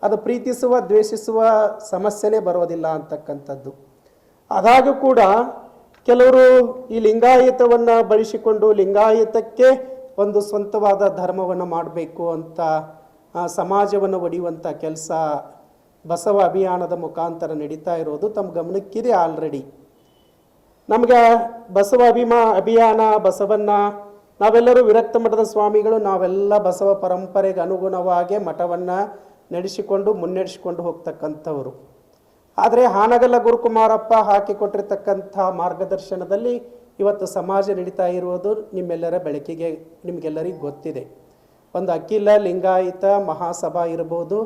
ಅದು ಪ್ರೀತಿಸುವ, ದ್ವೇಷಿಸುವ ಸಮಸ್ಯೆನೇ ಬರೋದಿಲ್ಲ ಅಂತಕ್ಕಂಥದ್ದು. ಅದಾಗೂ ಕೂಡ ಕೆಲವರು ಈ ಲಿಂಗಾಯತವನ್ನು ಬಳಸಿಕೊಂಡು ಲಿಂಗಾಯತಕ್ಕೆ ಒಂದು ಸ್ವಂತವಾದ ಧರ್ಮವನ್ನು ಮಾಡಬೇಕು ಅಂತ ಸಮಾಜವನ್ನು ಒಡೆಯುವಂಥ ಕೆಲಸ ಬಸವ ಅಭಿಯಾನದ ಮುಖಾಂತರ ನಡೀತಾ ಇರೋದು ತಮ್ಮ ಗಮನಕ್ಕಿದೆ ಆಲ್ರೆಡಿ ನಮಗೆ ಬಸವ ಅಭಿಮಾ, ಅಭಿಯಾನ, ಬಸವನ್ನ ನಾವೆಲ್ಲರೂ ವಿರಕ್ತ ಮಠದ ಸ್ವಾಮಿಗಳು, ನಾವೆಲ್ಲ ಬಸವ ಪರಂಪರೆಗೆ ಅನುಗುಣವಾಗಿ ಮಠವನ್ನು ನಡೆಸಿಕೊಂಡು ಮುನ್ನಡೆಸಿಕೊಂಡು ಹೋಗ್ತಕ್ಕಂಥವರು. ಆದರೆ ಹಾನಗಲ್ಲ ಗುರುಕುಮಾರಪ್ಪ ಹಾಕಿಕೊಟ್ಟಿರ್ತಕ್ಕಂಥ ಮಾರ್ಗದರ್ಶನದಲ್ಲಿ ಇವತ್ತು ಸಮಾಜ ನಡೀತಾ ಇರುವುದು ನಿಮ್ಮೆಲ್ಲರ ಬೆಳಕಿಗೆ, ನಿಮಗೆಲ್ಲರಿಗೂ ಗೊತ್ತಿದೆ. ಒಂದು ಅಖಿಲ ಲಿಂಗಾಯತ ಮಹಾಸಭಾ ಇರ್ಬೋದು,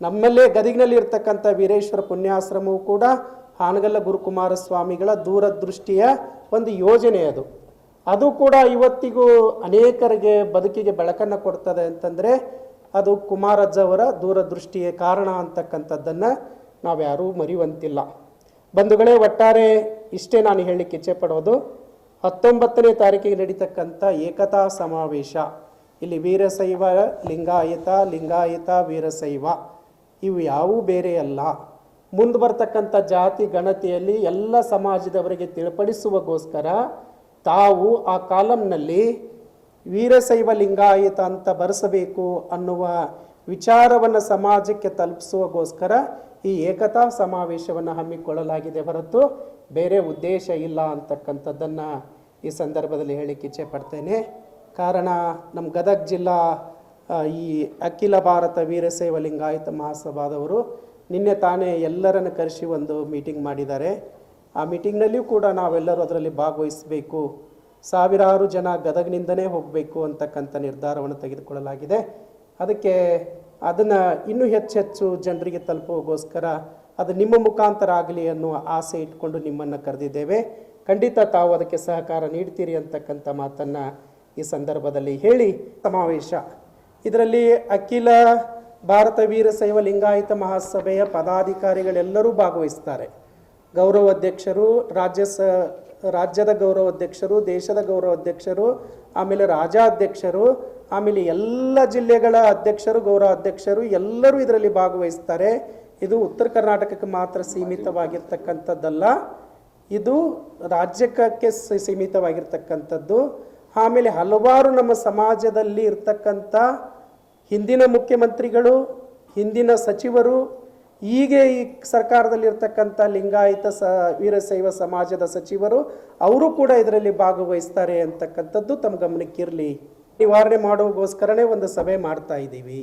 ನಮ್ಮಲ್ಲೇ ಗದಗಿನಲ್ಲಿ ಇರ್ತಕ್ಕಂಥ ವೀರೇಶ್ವರ ಪುಣ್ಯಾಶ್ರಮವು ಕೂಡ ಹಾನಗಲ್ಲ ಗುರುಕುಮಾರ ಸ್ವಾಮಿಗಳ ದೂರದೃಷ್ಟಿಯ ಒಂದು ಯೋಜನೆ ಅದು. ಅದು ಕೂಡ ಇವತ್ತಿಗೂ ಅನೇಕರಿಗೆ ಬದುಕಿಗೆ ಬೆಳಕನ್ನು ಕೊಡ್ತದೆ ಅಂತಂದರೆ ಅದು ಕುಮಾರಜ್ಜವರ ದೂರದೃಷ್ಟಿಯ ಕಾರಣ ಅಂತಕ್ಕಂಥದ್ದನ್ನು ನಾವ್ಯಾರೂ ಮರೆಯುವಂತಿಲ್ಲ ಬಂಧುಗಳೇ, ಒಟ್ಟಾರೆ ಇಷ್ಟೇ ನಾನು ಹೇಳಲಿಕ್ಕೆ ಇಚ್ಛೆ ಪಡೋದು ಹತ್ತೊಂಬತ್ತನೇ ತಾರೀಕಿಗೆ ನಡೀತಕ್ಕಂಥ ಏಕತಾ ಸಮಾವೇಶ. ಇಲ್ಲಿ ವೀರಶೈವ, ಲಿಂಗಾಯತ ಲಿಂಗಾಯತ, ವೀರಶೈವ ಇವು ಯಾವೂ ಬೇರೆ ಅಲ್ಲ. ಮುಂದೆ ಬರ್ತಕ್ಕಂಥ ಜಾತಿ ಗಣತಿಯಲ್ಲಿ ಎಲ್ಲ ಸಮಾಜದವರಿಗೆ ತಿಳಿಪಡಿಸುವಗೋಸ್ಕರ ತಾವು ಆ ಕಾಲಂನಲ್ಲಿ ವೀರಶೈವ, ಲಿಂಗಾಯತ ಅಂತ ಬರೆಸಬೇಕು ಅನ್ನುವ ವಿಚಾರವನ್ನು ಸಮಾಜಕ್ಕೆ ತಲುಪಿಸುವಗೋಸ್ಕರ ಈ ಏಕತಾ ಸಮಾವೇಶವನ್ನು ಹಮ್ಮಿಕೊಳ್ಳಲಾಗಿದೆ ಹೊರತು ಬೇರೆ ಉದ್ದೇಶ ಇಲ್ಲ ಅಂತಕ್ಕಂಥದ್ದನ್ನು ಈ ಸಂದರ್ಭದಲ್ಲಿ ಹೇಳಿಕ್ಕೆ ಇಚ್ಛೆ ಪಡ್ತೇನೆ. ಕಾರಣ ನಮ್ಮ ಗದಗ ಜಿಲ್ಲಾ ಈ ಅಖಿಲ ಭಾರತ ವೀರಶೈವ ಲಿಂಗಾಯತ ಮಹಾಸಭಾದವರು ನಿನ್ನೆ ತಾನೇ ಎಲ್ಲರನ್ನು ಕರೆಸಿ ಒಂದು ಮೀಟಿಂಗ್ ಮಾಡಿದ್ದಾರೆ. ಆ ಮೀಟಿಂಗ್ನಲ್ಲಿಯೂ ಕೂಡ ನಾವೆಲ್ಲರೂ ಅದರಲ್ಲಿ ಭಾಗವಹಿಸಬೇಕು. ಸಾವಿರಾರು ಜನ ಗದಗಿನಿಂದನೇ ಹೋಗಬೇಕು ಅಂತಕ್ಕಂಥ ನಿರ್ಧಾರವನ್ನು ತೆಗೆದುಕೊಳ್ಳಲಾಗಿದೆ. ಅದಕ್ಕೆ ಅದನ್ನು ಇನ್ನೂ ಹೆಚ್ಚು ಹೆಚ್ಚು ಜನರಿಗೆ ತಲುಪೋಗೋಸ್ಕರ ಅದು ನಿಮ್ಮ ಮುಖಾಂತರ ಆಗಲಿ ಅನ್ನುವ ಆಸೆ ಇಟ್ಕೊಂಡು ನಿಮ್ಮನ್ನು ಕರೆದಿದ್ದೇವೆ. ಖಂಡಿತ ತಾವು ಅದಕ್ಕೆ ಸಹಕಾರ ನೀಡ್ತೀರಿ ಅಂತಕ್ಕಂಥ ಮಾತನ್ನು ಈ ಸಂದರ್ಭದಲ್ಲಿ ಹೇಳಿ. ಸಮಾವೇಶ. ಇದರಲ್ಲಿ ಅಖಿಲ ಭಾರತ ವೀರಶೈವ ಲಿಂಗಾಯತ ಮಹಾಸಭೆಯ ಪದಾಧಿಕಾರಿಗಳೆಲ್ಲರೂ ಭಾಗವಹಿಸ್ತಾರೆ. ಗೌರವ ಅಧ್ಯಕ್ಷರು, ರಾಜ್ಯ ಸ, ರಾಜ್ಯದ ಗೌರವ ಅಧ್ಯಕ್ಷರು, ದೇಶದ ಗೌರವ ಅಧ್ಯಕ್ಷರು, ಆಮೇಲೆ ರಾಜ್ಯಾಧ್ಯಕ್ಷರು ಆಮೇಲೆ ಎಲ್ಲ ಜಿಲ್ಲೆಗಳ ಅಧ್ಯಕ್ಷರು, ಗೌರವ ಅಧ್ಯಕ್ಷರು ಎಲ್ಲರೂ ಇದರಲ್ಲಿ ಭಾಗವಹಿಸ್ತಾರೆ. ಇದು ಉತ್ತರ ಕರ್ನಾಟಕಕ್ಕೆ ಮಾತ್ರ ಸೀಮಿತವಾಗಿರ್ತಕ್ಕಂಥದ್ದಲ್ಲ. ಇದು ರಾಜ್ಯಕ್ಕೆ ಸೀಮಿತವಾಗಿರ್ತಕ್ಕಂಥದ್ದು. ಆಮೇಲೆ ಹಲವಾರು ನಮ್ಮ ಸಮಾಜದಲ್ಲಿ ಇರ್ತಕ್ಕಂಥ ಹಿಂದಿನ ಮುಖ್ಯಮಂತ್ರಿಗಳು, ಹಿಂದಿನ ಸಚಿವರು ಈಗ ಈ ಸರ್ಕಾರದಲ್ಲಿ ಇರ್ತಕ್ಕಂಥ ಲಿಂಗಾಯತ ಸ, ವೀರಶೈವ ಸಮಾಜದ ಸಚಿವರು, ಅವರು ಕೂಡ ಇದರಲ್ಲಿ ಭಾಗವಹಿಸ್ತಾರೆ ಅಂತಕ್ಕಂಥದ್ದು ತಮ್ಮ ಗಮನಕ್ಕಿರಲಿ ನಿವಾರಣೆ ಮಾಡೋಗೋಸ್ಕರನೇ ಒಂದು ಸಭೆ ಮಾಡ್ತಾ ಇದ್ದೀವಿ.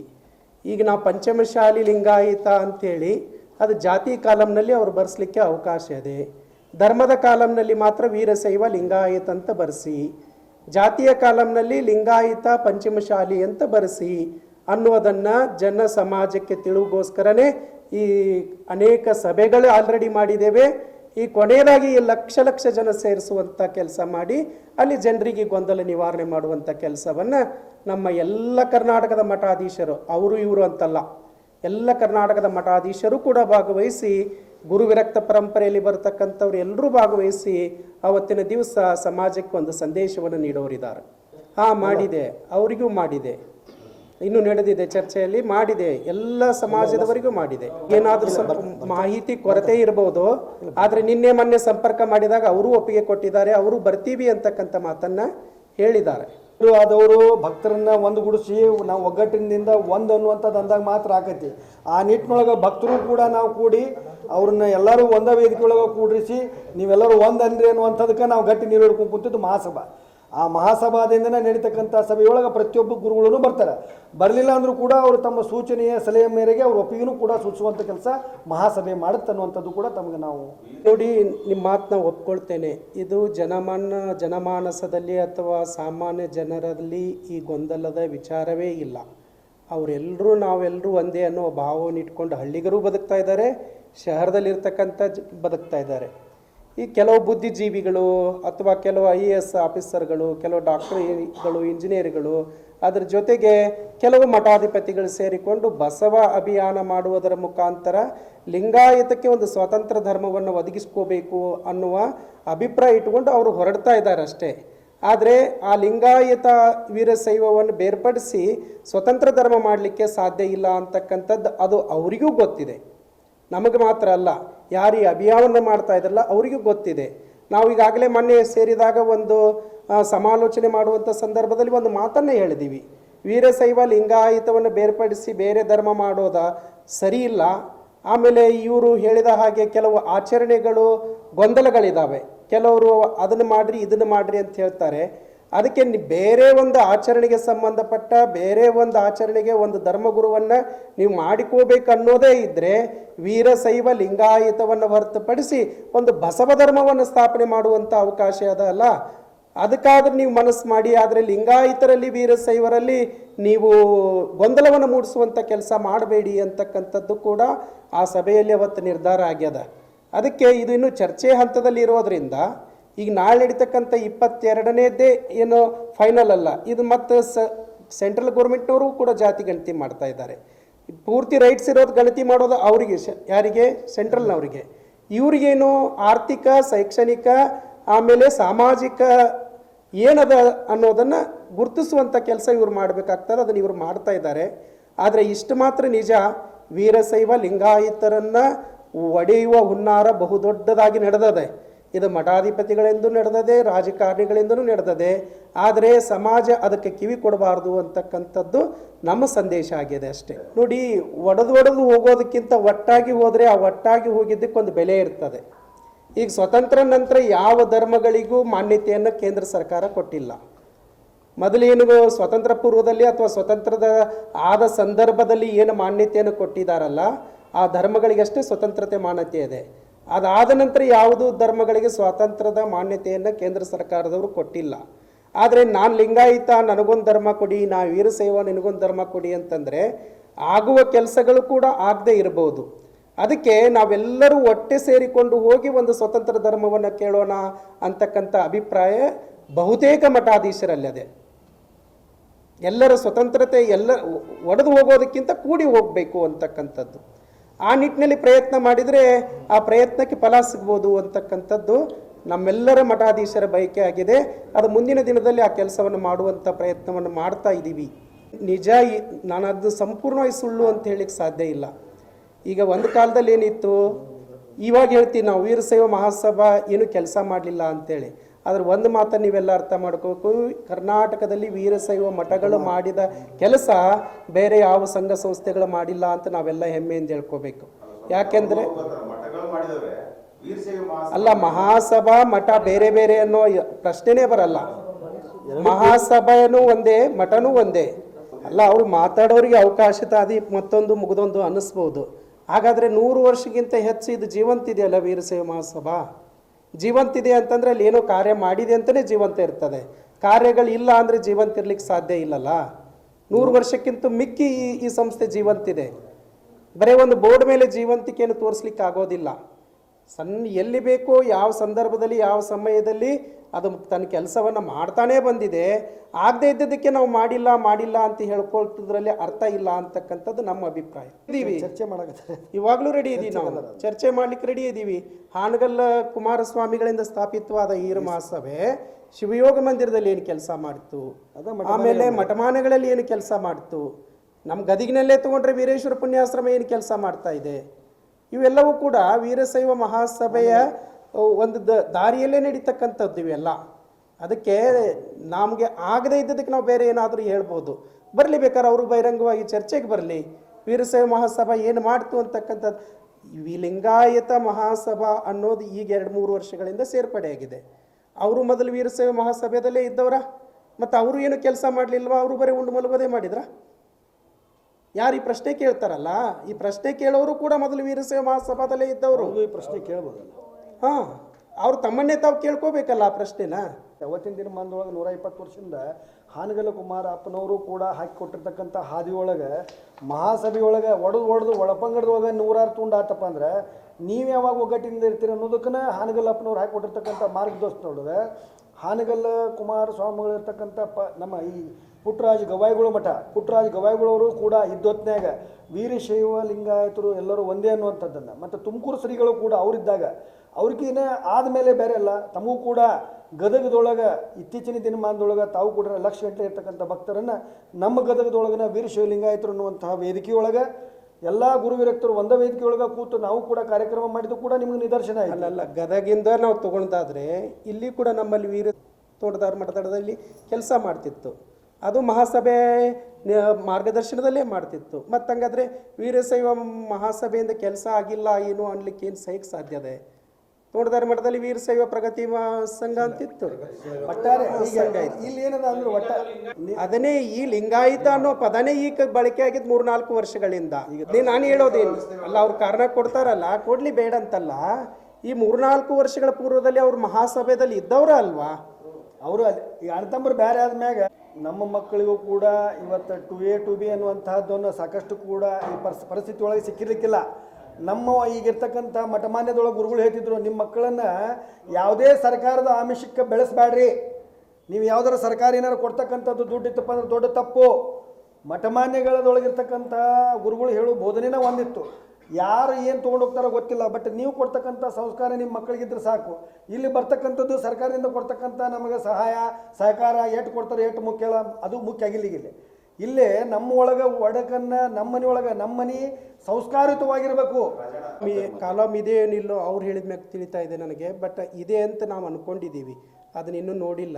ಈಗ ನಾವು ಪಂಚಮಶಾಲಿ ಲಿಂಗಾಯಿತ ಅಂಥೇಳಿ ಅದು ಜಾತಿ ಕಾಲಂನಲ್ಲಿ ಅವ್ರು ಬರೆಸ್ಲಿಕ್ಕೆ ಅವಕಾಶ ಇದೆ. ಧರ್ಮದ ಕಾಲಂನಲ್ಲಿ ಮಾತ್ರ ವೀರಶೈವ ಲಿಂಗಾಯತ ಅಂತ ಬರೆಸಿ, ಜಾತಿಯ ಕಾಲಂನಲ್ಲಿ ಲಿಂಗಾಯತ ಪಂಚಮಶಾಲಿ ಅಂತ ಬರೆಸಿ ಅನ್ನೋದನ್ನು ಜನ ಸಮಾಜಕ್ಕೆ ತಿಳುಗೋಸ್ಕರನೇ ಈ ಅನೇಕ ಸಭೆಗಳು ಆಲ್ರೆಡಿ ಮಾಡಿದ್ದೇವೆ. ಈ ಕೊನೆಯದಾಗಿ ಲಕ್ಷ ಲಕ್ಷ ಜನ ಸೇರಿಸುವಂಥ ಕೆಲಸ ಮಾಡಿ ಅಲ್ಲಿ ಜನರಿಗೆ ಗೊಂದಲ ನಿವಾರಣೆ ಮಾಡುವಂಥ ಕೆಲಸವನ್ನು ನಮ್ಮ ಎಲ್ಲ ಕರ್ನಾಟಕದ ಮಠಾಧೀಶರು, ಅವರು ಇವರು ಅಂತಲ್ಲ, ಎಲ್ಲ ಕರ್ನಾಟಕದ ಮಠಾಧೀಶರು ಕೂಡ ಭಾಗವಹಿಸಿ ಗುರು ವಿರಕ್ತ ಪರಂಪರೆಯಲ್ಲಿ ಬರತಕ್ಕಂಥವ್ರು ಎಲ್ಲರೂ ಭಾಗವಹಿಸಿ ಅವತ್ತಿನ ದಿವಸ ಸಮಾಜಕ್ಕೆ ಒಂದು ಸಂದೇಶವನ್ನು ನೀಡೋರಿದ್ದಾರೆ. ಹಾಂ ಮಾಡಿದೆ, ಅವರಿಗೂ ಮಾಡಿದೆ. ಇನ್ನು ನಡೆದಿದೆ ಚರ್ಚೆಯಲ್ಲಿ, ಮಾಡಿದೆ. ಎಲ್ಲ ಸಮಾಜದವರಿಗೂ ಮಾಡಿದೆ. ಏನಾದರೂ ಸ್ವಲ್ಪ ಮಾಹಿತಿ, ಕೊರತೆ ಇರಬಹುದು ಆದರೆ ನಿನ್ನೆ ಮೊನ್ನೆ ಸಂಪರ್ಕ ಮಾಡಿದಾಗ ಅವರು ಒಪ್ಪಿಗೆ ಕೊಟ್ಟಿದ್ದಾರೆ, ಅವರು ಬರ್ತೀವಿ ಅಂತಕ್ಕಂಥ ಮಾತನ್ನ ಹೇಳಿದ್ದಾರೆ. ಆದವರು ಭಕ್ತರನ್ನ ಒಂದುಗೂಡಿಸಿ, ನಾವು ಒಗ್ಗಟ್ಟಿನಿಂದ ಒಂದು ಅನ್ನುವಂಥದ್ದು ಅಂದಾಗ ಮಾತ್ರ ಆಕತಿ. ಆ ನಿಟ್ಟಿನೊಳಗೆ ಭಕ್ತರು ಕೂಡ ನಾವು ಕೂಡಿ, ಅವ್ರನ್ನ ಎಲ್ಲರೂ ಒಂದೇ ವೇದಿಕೆ ಒಳಗೆ ಕೂಡಿಸಿ, ನೀವೆಲ್ಲರೂ ಒಂದು ಅನ್ರಿ ಅನ್ನುವಂಥದಕ್ಕೆ ನಾವು ಗಟ್ಟಿ ನೀರು ಕುಂತಿದ್ದು ಮಹಾಸಭಾ. ಆ ಮಹಾಸಭಾದಿಂದನೇ ನಡೀತಕ್ಕಂಥ ಸಭೆಯೊಳಗೆ ಪ್ರತಿಯೊಬ್ಬ ಗುರುಗಳೂ ಬರ್ತಾರೆ. ಬರಲಿಲ್ಲ ಅಂದರೂ ಕೂಡ ಅವರು ತಮ್ಮ ಸೂಚನೆಯ ಸಲಹೆ ಮೇರೆಗೆ ಅವ್ರ ಒಪ್ಪಿಗೆನೂ ಕೂಡ ಸೂಚಿಸುವಂಥ ಕೆಲಸ ಮಹಾಸಭೆ ಮಾಡುತ್ತೆ ಅನ್ನುವಂಥದ್ದು ಕೂಡ ತಮಗೆ ನಾವು ನೋಡಿ, ನಿಮ್ಮ ಮಾತನ್ನ ಒಪ್ಕೊಳ್ತೇನೆ. ಇದು ಜನಮಾನ, ಜನಮಾನಸದಲ್ಲಿ ಅಥವಾ ಸಾಮಾನ್ಯ ಜನರಲ್ಲಿ ಈ ಗೊಂದಲದ ವಿಚಾರವೇ ಇಲ್ಲ. ಅವರೆಲ್ಲರೂ ನಾವೆಲ್ಲರೂ ಒಂದೇ ಅನ್ನೋ ಭಾವವನ್ನು ಇಟ್ಕೊಂಡು ಹಳ್ಳಿಗರೂ ಬದುಕ್ತಾ ಇದ್ದಾರೆ, ಶಹರದಲ್ಲಿರ್ತಕ್ಕಂಥ ಬದುಕ್ತಾ ಇದ್ದಾರೆ. ಈ ಕೆಲವು ಬುದ್ಧಿಜೀವಿಗಳು ಅಥವಾ ಕೆಲವು ಐ ಎ ಎಸ್ ಆಫೀಸರ್ಗಳು, ಕೆಲವು ಡಾಕ್ಟರ್ಗಳು, ಇಂಜಿನಿಯರ್ಗಳು ಅದರ ಜೊತೆಗೆ ಕೆಲವು ಮಠಾಧಿಪತಿಗಳು ಸೇರಿಕೊಂಡು ಬಸವ ಅಭಿಯಾನ ಮಾಡುವುದರ ಮುಖಾಂತರ ಲಿಂಗಾಯತಕ್ಕೆ ಒಂದು ಸ್ವತಂತ್ರ ಧರ್ಮವನ್ನು ಒದಗಿಸ್ಕೋಬೇಕು ಅನ್ನುವ ಅಭಿಪ್ರಾಯ ಇಟ್ಕೊಂಡು ಅವರು ಹೊರಡ್ತಾ ಇದ್ದಾರೆ ಅಷ್ಟೇ. ಆದರೆ ಆ ಲಿಂಗಾಯತ ವೀರಶೈವವನ್ನು ಬೇರ್ಪಡಿಸಿ ಸ್ವತಂತ್ರ ಧರ್ಮ ಮಾಡಲಿಕ್ಕೆ ಸಾಧ್ಯ ಇಲ್ಲ ಅಂತಕ್ಕಂಥದ್ದು ಅದು ಅವರಿಗೂ ಗೊತ್ತಿದೆ. ನಮಗೆ ಮಾತ್ರ ಅಲ್ಲ, ಯಾರು ಈ ಅಭಿಯಾನವನ್ನು ಮಾಡ್ತಾ ಇದ್ರಲ್ಲ ಅವರಿಗೂ ಗೊತ್ತಿದೆ. ನಾವು ಈಗಾಗಲೇ ಮೊನ್ನೆ ಸೇರಿದಾಗ ಒಂದು ಸಮಾಲೋಚನೆ ಮಾಡುವಂಥ ಸಂದರ್ಭದಲ್ಲಿ ಒಂದು ಮಾತನ್ನೇ ಹೇಳಿದ್ದೀವಿ ವೀರಶೈವ ಲಿಂಗಾಯತವನ್ನು ಬೇರ್ಪಡಿಸಿ ಬೇರೆ ಧರ್ಮ ಮಾಡೋದ ಸರಿ ಇಲ್ಲ. ಆಮೇಲೆ ಇವರು ಹೇಳಿದ ಹಾಗೆ ಕೆಲವು ಆಚರಣೆಗಳು ಗೊಂದಲಗಳಿದ್ದಾವೆ ಕೆಲವರು ಅದನ್ನು ಮಾಡಿರಿ, ಇದನ್ನು ಮಾಡಿರಿ ಅಂತ ಹೇಳ್ತಾರೆ. ಅದಕ್ಕೆ ಬೇರೆ ಒಂದು ಆಚರಣೆಗೆ ಸಂಬಂಧಪಟ್ಟ, ಬೇರೆ ಒಂದು ಆಚರಣೆಗೆ ಒಂದು ಧರ್ಮಗುರುವನ್ನು ನೀವು ಮಾಡಿಕೋಬೇಕು ಅನ್ನೋದೇ ಇದ್ದರೆ ವೀರಶೈವ ಲಿಂಗಾಯತವನ್ನು ಹೊರತುಪಡಿಸಿ ಒಂದು ಬಸವ ಧರ್ಮವನ್ನು ಸ್ಥಾಪನೆ ಮಾಡುವಂಥ ಅವಕಾಶ ಅದ ಅಲ್ಲ? ಅದಕ್ಕಾದ್ರೆ ನೀವು ಮನಸ್ಸು ಮಾಡಿ, ಆದರೆ ಲಿಂಗಾಯಿತರಲ್ಲಿ ವೀರಶೈವರಲ್ಲಿ ನೀವು ಗೊಂದಲವನ್ನು ಮೂಡಿಸುವಂಥ ಕೆಲಸ ಮಾಡಬೇಡಿ ಅಂತಕ್ಕಂಥದ್ದು ಕೂಡ ಆ ಸಭೆಯಲ್ಲಿ ಅವತ್ತು ನಿರ್ಧಾರ ಆಗ್ಯದ. ಅದಕ್ಕೆ ಇದು ಇನ್ನೂ ಚರ್ಚೆ ಹಂತದಲ್ಲಿ ಇರೋದ್ರಿಂದ ಈಗ ನಾಳೆ ನಡೀತಕ್ಕಂಥ ಇಪ್ಪತ್ತೆರಡನೇದೇ ಏನು ಫೈನಲ್ ಅಲ್ಲ. ಇದು ಮತ್ತು ಸೆಂಟ್ರಲ್ ಗೌರ್ಮೆಂಟ್ನವರು ಕೂಡ ಜಾತಿ ಗಣತಿ ಮಾಡ್ತಾ ಇದ್ದಾರೆ. ಪೂರ್ತಿ ರೈಟ್ಸ್ ಇರೋದು ಗಣತಿ ಮಾಡೋದು ಅವರಿಗೆ, ಶ, ಯಾರಿಗೆ? ಸೆಂಟ್ರಲ್ನವರಿಗೆ ಇವ್ರಿಗೇನು ಆರ್ಥಿಕ, ಶೈಕ್ಷಣಿಕ, ಆಮೇಲೆ ಸಾಮಾಜಿಕ ಏನದ ಅನ್ನೋದನ್ನು ಗುರುತಿಸುವಂಥ ಕೆಲಸ ಇವ್ರು ಮಾಡಬೇಕಾಗ್ತದೆ, ಅದನ್ನು ಇವರು ಮಾಡ್ತಾ ಇದ್ದಾರೆ. ಆದರೆ ಇಷ್ಟು ಮಾತ್ರ ನಿಜ, ವೀರಶೈವ ಲಿಂಗಾಯತರನ್ನು ಒಡೆಯುವ ಹುನ್ನಾರ ಬಹುದೊಡ್ಡದಾಗಿ ನಡೆದದೆ. ಇದು ಮಠಾಧಿಪತಿಗಳೆಂದು ನಡೆದದೆ ರಾಜಕಾರಣಿಗಳಿಂದನೂ ನಡೆದದೆ, ಆದರೆ ಸಮಾಜ ಅದಕ್ಕೆ ಕಿವಿ ಕೊಡಬಾರ್ದು ಅಂತಕ್ಕಂಥದ್ದು ನಮ್ಮ ಸಂದೇಶ ಆಗಿದೆ ಅಷ್ಟೇ. ನೋಡಿ, ಒಡೆದು ಒಡೆದು ಹೋಗೋದಕ್ಕಿಂತ ಒಟ್ಟಾಗಿ ಹೋದರೆ ಆ ಒಟ್ಟಾಗಿ ಹೋಗಿದ್ದಕ್ಕೊಂದು ಬೆಲೆ ಇರ್ತದೆ. ಈಗ ಸ್ವತಂತ್ರ ನಂತರ ಯಾವ ಧರ್ಮಗಳಿಗೂ ಮಾನ್ಯತೆಯನ್ನು ಕೇಂದ್ರ ಸರ್ಕಾರ ಕೊಟ್ಟಿಲ್ಲ. ಮೊದಲೇನು ಸ್ವತಂತ್ರ ಪೂರ್ವದಲ್ಲಿ ಅಥವಾ ಸ್ವತಂತ್ರದ ಆದ ಸಂದರ್ಭದಲ್ಲಿ ಏನು ಮಾನ್ಯತೆಯನ್ನು ಕೊಟ್ಟಿದ್ದಾರಲ್ಲ, ಆ ಧರ್ಮಗಳಿಗಷ್ಟೇ ಸ್ವತಂತ್ರತೆ ಮಾನ್ಯತೆ ಇದೆ. ಅದಾದ ನಂತರ ಯಾವುದು ಧರ್ಮಗಳಿಗೆ ಸ್ವಾತಂತ್ರ್ಯದ ಮಾನ್ಯತೆಯನ್ನು ಕೇಂದ್ರ ಸರ್ಕಾರದವರು ಕೊಟ್ಟಿಲ್ಲ. ಆದರೆ ನಾನು ಲಿಂಗಾಯಿತ, ನನಗೊಂದು ಧರ್ಮ ಕೊಡಿ, ನಾ ವೀರಶೈವ, ನಿನಗೊಂದು ಧರ್ಮ ಕೊಡಿ ಅಂತಂದರೆ ಆಗುವ ಕೆಲಸಗಳು ಕೂಡ ಆಗದೆ ಇರಬಹುದು ಅದಕ್ಕೆ ನಾವೆಲ್ಲರೂ ಒಟ್ಟೆ ಸೇರಿಕೊಂಡು ಹೋಗಿ ಒಂದು ಸ್ವತಂತ್ರ ಧರ್ಮವನ್ನು ಕೇಳೋಣ ಅಂತಕ್ಕಂಥ ಅಭಿಪ್ರಾಯ ಬಹುತೇಕ ಮಠಾಧೀಶರಲ್ಲದೆ ಎಲ್ಲರ ಸ್ವತಂತ್ರತೆ ಎಲ್ಲ ಒಡೆದು ಹೋಗೋದಕ್ಕಿಂತ ಕೂಡಿ ಹೋಗಬೇಕು ಅಂತಕ್ಕಂಥದ್ದು. ಆ ನಿಟ್ಟಿನಲ್ಲಿ ಪ್ರಯತ್ನ ಮಾಡಿದರೆ ಆ ಪ್ರಯತ್ನಕ್ಕೆ ಫಲ ಸಿಗ್ಬೋದು ಅಂತಕ್ಕಂಥದ್ದು ನಮ್ಮೆಲ್ಲರ ಮಠಾಧೀಶರ ಬಯಕೆ ಆಗಿದೆ. ಅದು ಮುಂದಿನ ದಿನದಲ್ಲಿ ಆ ಕೆಲಸವನ್ನು ಮಾಡುವಂಥ ಪ್ರಯತ್ನವನ್ನು ಮಾಡ್ತಾ ಇದ್ದೀವಿ. ನಿಜ ನಾನು ಅದು ಸಂಪೂರ್ಣವಾಗಿ ಸುಳ್ಳು ಅಂತ ಹೇಳಿಕ್ಕೆ ಸಾಧ್ಯ ಇಲ್ಲ. ಈಗ ಒಂದು ಕಾಲದಲ್ಲಿ ಏನಿತ್ತು? ಇವಾಗ ಹೇಳ್ತೀನಿ ನಾವು ವೀರಶೈವ ಮಹಾಸಭಾ ಏನು ಕೆಲಸ ಮಾಡಲಿಲ್ಲ ಅಂತೇಳಿ. ಆದ್ರೆ ಒಂದು ಮಾತನ್ನು ನೀವೆಲ್ಲ ಅರ್ಥ ಮಾಡ್ಕೋಬೇಕು. ಕರ್ನಾಟಕದಲ್ಲಿ ವೀರಶೈವ ಮಠಗಳು ಮಾಡಿದ ಕೆಲಸ ಬೇರೆ ಯಾವ ಸಂಘ ಸಂಸ್ಥೆಗಳು ಮಾಡಿಲ್ಲ ಅಂತ ನಾವೆಲ್ಲ ಹೆಮ್ಮೆಯಿಂದ ಹೇಳ್ಕೋಬೇಕು. ಯಾಕೆಂದ್ರೆ ಅಲ್ಲ, ಮಹಾಸಭಾ ಮಠ ಬೇರೆ ಬೇರೆ ಅನ್ನೋ ಪ್ರಶ್ನೆನೇ ಬರಲ್ಲ. ಮಹಾಸಭೆಯನ್ನು ಒಂದೇ, ಮಠನೂ ಒಂದೇ. ಅಲ್ಲ, ಅವ್ರು ಮಾತಾಡೋರಿಗೆ ಅವಕಾಶ ತಾದಿ ಮತ್ತೊಂದು ಮುಗಿದೊಂದು ಅನ್ನಿಸ್ಬೋದು. ಹಾಗಾದ್ರೆ ನೂರು ವರ್ಷಕ್ಕಿಂತ ಹೆಚ್ಚು ಇದು ಜೀವಂತ ಇದೆಯಲ್ಲ ವೀರಶೈವ ಮಹಾಸಭಾ? ಜೀವಂತಿದೆ ಅಂತಂದರೆ ಅಲ್ಲಿ ಏನೋ ಕಾರ್ಯ ಮಾಡಿದೆ ಅಂತಲೇ ಜೀವಂತ ಇರ್ತದೆ. ಕಾರ್ಯಗಳು ಇಲ್ಲ ಅಂದರೆ ಜೀವಂತ ಇರ್ಲಿಕ್ಕೆ ಸಾಧ್ಯ ಇಲ್ಲಲ್ಲ? ನೂರು ವರ್ಷಕ್ಕಿಂತ ಮಿಕ್ಕಿ ಈ ಈ ಸಂಸ್ಥೆ ಜೀವಂತಿದೆ ಬರೀ ಒಂದು ಬೋರ್ಡ್ ಮೇಲೆ ಜೀವಂತಿಕೆಯನ್ನು ತೋರಿಸ್ಲಿಕ್ಕೆ ಆಗೋದಿಲ್ಲ. ಸಣ್ಣ ಎಲ್ಲಿ ಬೇಕೋ ಯಾವ ಸಂದರ್ಭದಲ್ಲಿ ಯಾವ ಸಮಯದಲ್ಲಿ ಅದು ತನ್ನ ಕೆಲಸವನ್ನು ಮಾಡ್ತಾನೇ ಬಂದಿದೆ. ಆಗದೆ ಇದ್ದದಕ್ಕೆ ನಾವು ಮಾಡಿಲ್ಲ ಮಾಡಿಲ್ಲ ಅಂತ ಹೇಳ್ಕೊಳ್ತಿದ್ರಲ್ಲಿ ಅರ್ಥ ಇಲ್ಲ ಅಂತಕ್ಕಂಥದ್ದು ನಮ್ಮ ಅಭಿಪ್ರಾಯ. ಇದೀವಿ. ಚರ್ಚೆ ಮಾಡಕ್ಕೆ ಇವಾಗಲೂ ರೆಡಿ ಇದೀವಿ ನಾವು. ಚರ್ಚೆ ಮಾಡ್ಲಿಕ್ಕೆ ರೆಡಿ ಇದ್ದೀವಿ ಹಾನಗಲ್ಲ ಕುಮಾರಸ್ವಾಮಿಗಳಿಂದ ಸ್ಥಾಪಿತವಾದ ಈರು ಮಹಾಸಭೆ ಶಿವಯೋಗ ಮಂದಿರದಲ್ಲಿ ಏನು ಕೆಲಸ ಮಾಡಿತು? ಆಮೇಲೆ ಮಠಮಾನಗಳಲ್ಲಿ ಏನು ಕೆಲಸ ಮಾಡಿತು? ನಮ್ಮ ಗದಿಗಿನಲ್ಲೇ ತಗೊಂಡ್ರೆ ವೀರೇಶ್ವರ ಪುಣ್ಯಾಶ್ರಮ ಏನು ಕೆಲಸ ಮಾಡ್ತಾ ಇದೆ? ಇವೆಲ್ಲವೂ ಕೂಡ ವೀರಶೈವ ಮಹಾಸಭೆಯ ಒಂದು ದ, ದಾರಿಯಲ್ಲೇ ನಡೀತಕ್ಕಂಥದ್ದು ಇವೆಲ್ಲ. ಅದಕ್ಕೆ ನಮಗೆ ಆಗದೇ ಇದ್ದದಕ್ಕೆ ನಾವು ಬೇರೆ ಏನಾದರೂ ಹೇಳ್ಬೋದು. ಬರಲಿ ಬೇಕಾದ್ರೆ ಅವರು ಬಹಿರಂಗವಾಗಿ ಚರ್ಚೆಗೆ ಬರಲಿ. ವೀರಶೈವ ಮಹಾಸಭಾ ಏನು ಮಾಡ್ತು ಅಂತಕ್ಕಂಥದ್ದು ಈ ಲಿಂಗಾಯತ ಮಹಾಸಭಾ ಅನ್ನೋದು ಈಗ ಎರಡು ಮೂರು ವರ್ಷಗಳಿಂದ ಸೇರ್ಪಡೆಯಾಗಿದೆ. ಅವರು ಮೊದಲು ವೀರಶೈವ ಮಹಾಸಭೆಯಲ್ಲೇ ಇದ್ದವರ? ಮತ್ತು ಅವರು ಏನು ಕೆಲಸ ಮಾಡಲಿಲ್ವ? ಅವರು ಬರೀ ಉಂಡು ಮಲಗೋದೇ ಮಾಡಿದ್ರಾ? ಯಾರು ಈ ಪ್ರಶ್ನೆ ಕೇಳ್ತಾರಲ್ಲ ಈ ಪ್ರಶ್ನೆ ಕೇಳೋರು ಕೂಡ ಮೊದಲು ವೀರಶೈವ ಮಹಾಸಭಾದಲ್ಲೇ ಇದ್ದವರು. ಈ ಪ್ರಶ್ನೆ ಕೇಳ್ಬೋದಲ್ಲ? ಹಾಂ ಅವ್ರು ತಮ್ಮನ್ನೇ ತಾವು ಕೇಳ್ಕೋಬೇಕಲ್ಲ ಆ ಪ್ರಶ್ನೆನ? ಅವತ್ತಿನ ದಿನಮಾನದೊಳಗೆ ನೂರ ಇಪ್ಪತ್ತು ವರ್ಷದಿಂದ ಹಾನಗಲ್ಲ ಕುಮಾರ ಅಪ್ಪನವರು ಕೂಡ ಹಾಕಿಕೊಟ್ಟಿರ್ತಕ್ಕಂಥ ಹಾದಿಯೊಳಗೆ ಮಹಾಸಭೆಯೊಳಗೆ ಒಡೆದು ಒಡೆದು ಒಳಪಂಗಡದೊಳಗೆ ನೂರಾರು ತುಂಡು ಆತಪ್ಪ ಅಂದ್ರೆ ನೀವು ಯಾವಾಗ ಒಗ್ಗಟ್ಟಿನಿಂದ ಇರ್ತೀರ ಅನ್ನೋದಕ್ಕನ ಹಾನಗಲ್ಲ ಅಪ್ಪನವ್ರು ಮಾರ್ಗದೋಸ್ತ ಮಾರ್ಗದರ್ಶನದೊಳಗೆ ಹಾನಗಲ್ಲ, ಕುಮಾರ ಸ್ವಾಮಿಗಳು ಇರ್ತಕ್ಕಂಥ ಪ, ನಮ್ಮ ಈ ಪುಟ್ಟರಾಜ ಗವಾಯಿಗಳು ಮಠ. ಪುಟ್ಟರಾಜ ಗವಾಯಿಗಳವರು ಕೂಡ ಇದ್ದೊತ್ನ್ಯಾಗ ವೀರಶೈವ, ಲಿಂಗಾಯತರು ಎಲ್ಲರೂ ಒಂದೇ ಅನ್ನುವಂಥದ್ದನ್ನು. ಮತ್ತು ತುಮಕೂರು ಶ್ರೀಗಳು ಕೂಡ ಅವರಿದ್ದಾಗ ಅವ್ರಿಗೇನೆ ಆದಮೇಲೆ ಬೇರೆ ಅಲ್ಲ, ತಮಗೂ ಕೂಡ ಗದಗದೊಳಗೆ ಇತ್ತೀಚಿನ ದಿನಮಾನದೊಳಗೆ ತಾವು ಕೂಡ ಲಕ್ಷ ಗಂಟೆ ಇರ್ತಕ್ಕಂಥ ಭಕ್ತರನ್ನು ನಮ್ಮ ಗದಗದೊಳಗಿನ ವೀರಶೈವ, ಲಿಂಗಾಯತರು ಅನ್ನುವಂತಹ ವೇದಿಕೆಯೊಳಗೆ ಎಲ್ಲ ಗುರುವಿರಕ್ತರು ಒಂದೇ ವೇದಿಕೆಯೊಳಗೆ ಕೂತು ನಾವು ಕೂಡ ಕಾರ್ಯಕ್ರಮ ಮಾಡಿದ್ದು ಕೂಡ ನಿಮಗೆ ನಿದರ್ಶನ ಅಲ್ಲಲ್ಲ ಗದಗಿಂದ ನಾವು ತಗೊಂಡಾದ್ರೆ ಇಲ್ಲಿ ಕೂಡ ನಮ್ಮಲ್ಲಿ ವೀರ ತೋಟದಾರ ಮಠದಲ್ಲಿ ಕೆಲಸ ಮಾಡ್ತಿತ್ತು. ಅದು ಮಹಾಸಭೆ ಮಾರ್ಗದರ್ಶನದಲ್ಲೇ ಮಾಡ್ತಿತ್ತು. ಮತ್ತು ಹಂಗಾದ್ರೆ ವೀರಶೈವ ಮಹಾಸಭೆಯಿಂದ ಕೆಲಸ ಆಗಿಲ್ಲ, ಏನು ಅನ್ಲಿಕ್ಕೆ ಏನು ಸಹಿಕ್ ಸಾಧ್ಯ ಇದೆ ತೋಟದಾರ ಮಠದಲ್ಲಿ ವೀರಶೈವ ಪ್ರಗತಿ ಸಂಘ ಸಂಘ ಅಂತಿತ್ತು. ಒಟ್ಟಾರೆ ಈಗ ಇಲ್ಲಿ ಏನದ ಅಂದ್ರೆ ಒಟ್ಟ ಅದನ್ನೇ ಈ ಲಿಂಗಾಯಿತ ಅನ್ನೋ ಪದನೇ ಈಗ ಬಳಕೆ ಆಗಿದ್ದು ಮೂರ್ನಾಲ್ಕು ವರ್ಷಗಳಿಂದ. ನೀ ನಾನು ಹೇಳೋದೇನು ಅಲ್ಲ ಅವ್ರು ಕಾರಣ ಕೊಡ್ತಾರಲ್ಲ ಕೊಡ್ಲಿ ಬೇಡ ಅಂತಲ್ಲ. ಈ ಮೂರ್ನಾಲ್ಕು ವರ್ಷಗಳ ಪೂರ್ವದಲ್ಲಿ ಅವ್ರ ಮಹಾಸಭೆಯಲ್ಲಿ ಇದ್ದವ್ರ ಅಲ್ವಾ? ಅವರು ಈಗ ಅಣ್ಣತಮ್ಮರು ಬೇರೆ ಆದ್ಮ್ಯಾಗ ನಮ್ಮ ಮಕ್ಕಳಿಗೂ ಕೂಡ ಇವತ್ತು ಟು ಎ ಟು ಬಿ ಅನ್ನುವಂತಹದ್ದನ್ನು ಸಾಕಷ್ಟು ಕೂಡ ಈ ಪರಿಸ್ ಪರಿಸ್ಥಿತಿ ಒಳಗೆ ಸಿಕ್ಕಿರ್ಲಿಕ್ಕಿಲ್ಲ. ನಮ್ಮ ಈಗಿರ್ತಕ್ಕಂಥ ಮಠಮಾನ್ಯದೊಳಗೆ ಗುರುಗಳು ಹೇಳ್ತಿದ್ರು, ನಿಮ್ಮ ಮಕ್ಕಳನ್ನು ಯಾವುದೇ ಸರ್ಕಾರದ ಆಮಿಷಕ್ಕೆ ಬೆಳೆಸಬೇಡ್ರಿ. ನೀವು ಯಾವ್ದಾರ ಸರ್ಕಾರ ಏನಾರು ಕೊಡ್ತಕ್ಕಂಥದ್ದು ದುಡ್ಡು ಇತ್ತಪ್ಪ ಅಂದ್ರೆ ದೊಡ್ಡ ತಪ್ಪು. ಮಠಮಾನ್ಯಗಳದೊಳಗಿರ್ತಕ್ಕಂಥ ಗುರುಗಳು ಹೇಳೋ ಬೋಧನೆನ ಒಂದಿತ್ತು. ಯಾರು ಏನು ತೊಗೊಂಡು ಹೋಗ್ತಾರೋ ಗೊತ್ತಿಲ್ಲ ಬಟ್ ನೀವು ಕೊಡ್ತಕ್ಕಂಥ ಸಂಸ್ಕಾರ ನಿಮ್ಮ ಮಕ್ಕಳಿಗಿದ್ರೆ ಸಾಕು. ಇಲ್ಲಿ ಬರ್ತಕ್ಕಂಥದ್ದು ಸರ್ಕಾರದಿಂದ ಕೊಡ್ತಕ್ಕಂಥ ನಮಗೆ ಸಹಾಯ, ಸಹಕಾರ ಎಷ್ಟು ಕೊಡ್ತಾರೆ ಎಷ್ಟು ಮುಖ್ಯ ಅದು ಮುಖ್ಯ ಆಗಿಲ್ಲ ಈಗ ಇಲ್ಲಿ ನಮ್ಮ ಒಳಗೆ ಒಡಕನ್ನ ನಮ್ಮ ಮನೆ ಒಳಗೆ ನಮ್ಮ ಮನೆ ಸಂಸ್ಕಾರಿತವಾಗಿರಬೇಕು. ಮಿ- ಕಾಲಮ್ ಇದೆ ಏನಿಲ್ಲೋ ಅವ್ರು ಹೇಳಿದ ಮ್ಯಾಗ ತಿಳಿತಾ ಇದೆ ನನಗೆ, ಬಟ್ ಇದೆ ಅಂತ ನಾವು ಅಂದ್ಕೊಂಡಿದ್ದೀವಿ ಅದನ್ನ ಇನ್ನೂ ನೋಡಿಲ್ಲ.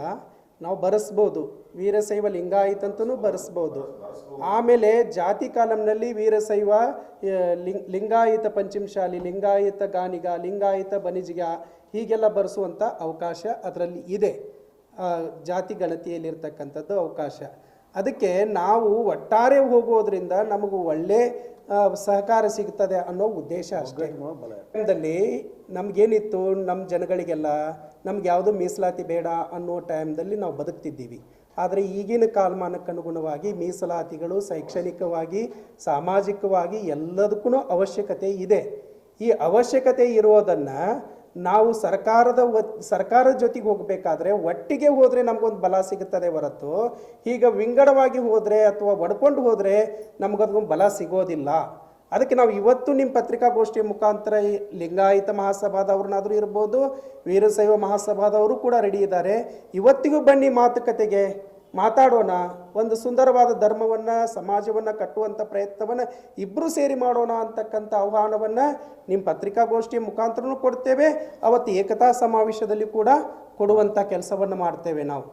ನಾವು ಬರೆಸ್ಬೋದು. ವೀರಶೈವ ಲಿಂಗಾಯತ ಅಂತಲೂ ಬರೆಸ್ಬೋದು. ಆಮೇಲೆ ಜಾತಿ ಕಾಲಂನಲ್ಲಿ ವೀರಶೈವ ಲಿಂಗ್ ಲಿಂಗಾಯಿತ ಪಂಚಮಶಾಲಿ, ಲಿಂಗಾಯತ ಗಾನಿಗ ಲಿಂಗಾಯಿತ ಬನಿಜಿಗ ಹೀಗೆಲ್ಲ ಬರೆಸುವಂಥ ಅವಕಾಶ ಅದರಲ್ಲಿ ಇದೆ. ಜಾತಿ ಗಣತಿಯಲ್ಲಿರ್ತಕ್ಕಂಥದ್ದು ಅವಕಾಶ. ಅದಕ್ಕೆ ನಾವು ಒಟ್ಟಾರೆ ಹೋಗೋದ್ರಿಂದ ನಮಗೂ ಒಳ್ಳೆ ಸಹಕಾರ ಸಿಗ್ತದೆ ಅನ್ನೋ ಉದ್ದೇಶ ಅಷ್ಟೇ. ಟೈಮ್ದಲ್ಲಿ ನಮಗೇನಿತ್ತು ನಮ್ಮ ಜನಗಳಿಗೆಲ್ಲ ನಮ್ಗೆ ಯಾವುದು ಮೀಸಲಾತಿ ಬೇಡ ಅನ್ನೋ ಟೈಮ್ದಲ್ಲಿ ನಾವು ಬದುಕ್ತಿದ್ದೀವಿ. ಆದರೆ ಈಗಿನ ಕಾಲಮಾನಕ್ಕೆ ಅನುಗುಣವಾಗಿ ಮೀಸಲಾತಿಗಳು ಶೈಕ್ಷಣಿಕವಾಗಿ ಸಾಮಾಜಿಕವಾಗಿ ಎಲ್ಲದಕ್ಕೂ ಅವಶ್ಯಕತೆ ಇದೆ. ಈ ಅವಶ್ಯಕತೆ ಇರೋದನ್ನು ನಾವು ಸರ್ಕಾರದ ಸರ್ಕಾರದ ಜೊತೆಗೆ ಹೋಗಬೇಕಾದ್ರೆ ಒಟ್ಟಿಗೆ ಹೋದರೆ ನಮಗೊಂದು ಬಲ ಸಿಗುತ್ತದೆ ಹೊರತು ಈಗ ವಿಂಗಡವಾಗಿ ಹೋದರೆ ಅಥವಾ ಒಡ್ಕೊಂಡು ಹೋದರೆ ನಮಗದೊಂದು ಬಲ ಸಿಗೋದಿಲ್ಲ. ಅದಕ್ಕೆ ನಾವು ಇವತ್ತು ನಿಮ್ಮ ಪತ್ರಿಕಾಗೋಷ್ಠಿಯ ಮುಖಾಂತರ ಈ ಲಿಂಗಾಯತ ಮಹಾಸಭಾದವ್ರನ್ನಾದರೂ ಇರ್ಬೋದು, ವೀರಶೈವ ಮಹಾಸಭಾದವರು ಕೂಡ ರೆಡಿ ಇದ್ದಾರೆ. ಇವತ್ತಿಗೂ ಬನ್ನಿ ಮಾತುಕತೆಗೆ. ಮಾತಾಡೋಣ, ಒಂದು ಸುಂದರವಾದ ಧರ್ಮವನ್ನು, ಸಮಾಜವನ್ನು ಕಟ್ಟುವಂಥ ಪ್ರಯತ್ನವನ್ನು ಇಬ್ಬರು ಸೇರಿ ಮಾಡೋಣ ಅಂತಕ್ಕಂಥ ಆಹ್ವಾನವನ್ನು ನಿಮ್ಮ ಪತ್ರಿಕಾಗೋಷ್ಠಿಯ ಮುಖಾಂತರನೂ ಕೊಡ್ತೇವೆ. ಅವತ್ತು ಏಕತಾ ಸಮಾವೇಶದಲ್ಲಿ ಕೂಡ ಕೊಡುವಂಥ ಕೆಲಸವನ್ನು ಮಾಡ್ತೇವೆ ನಾವು.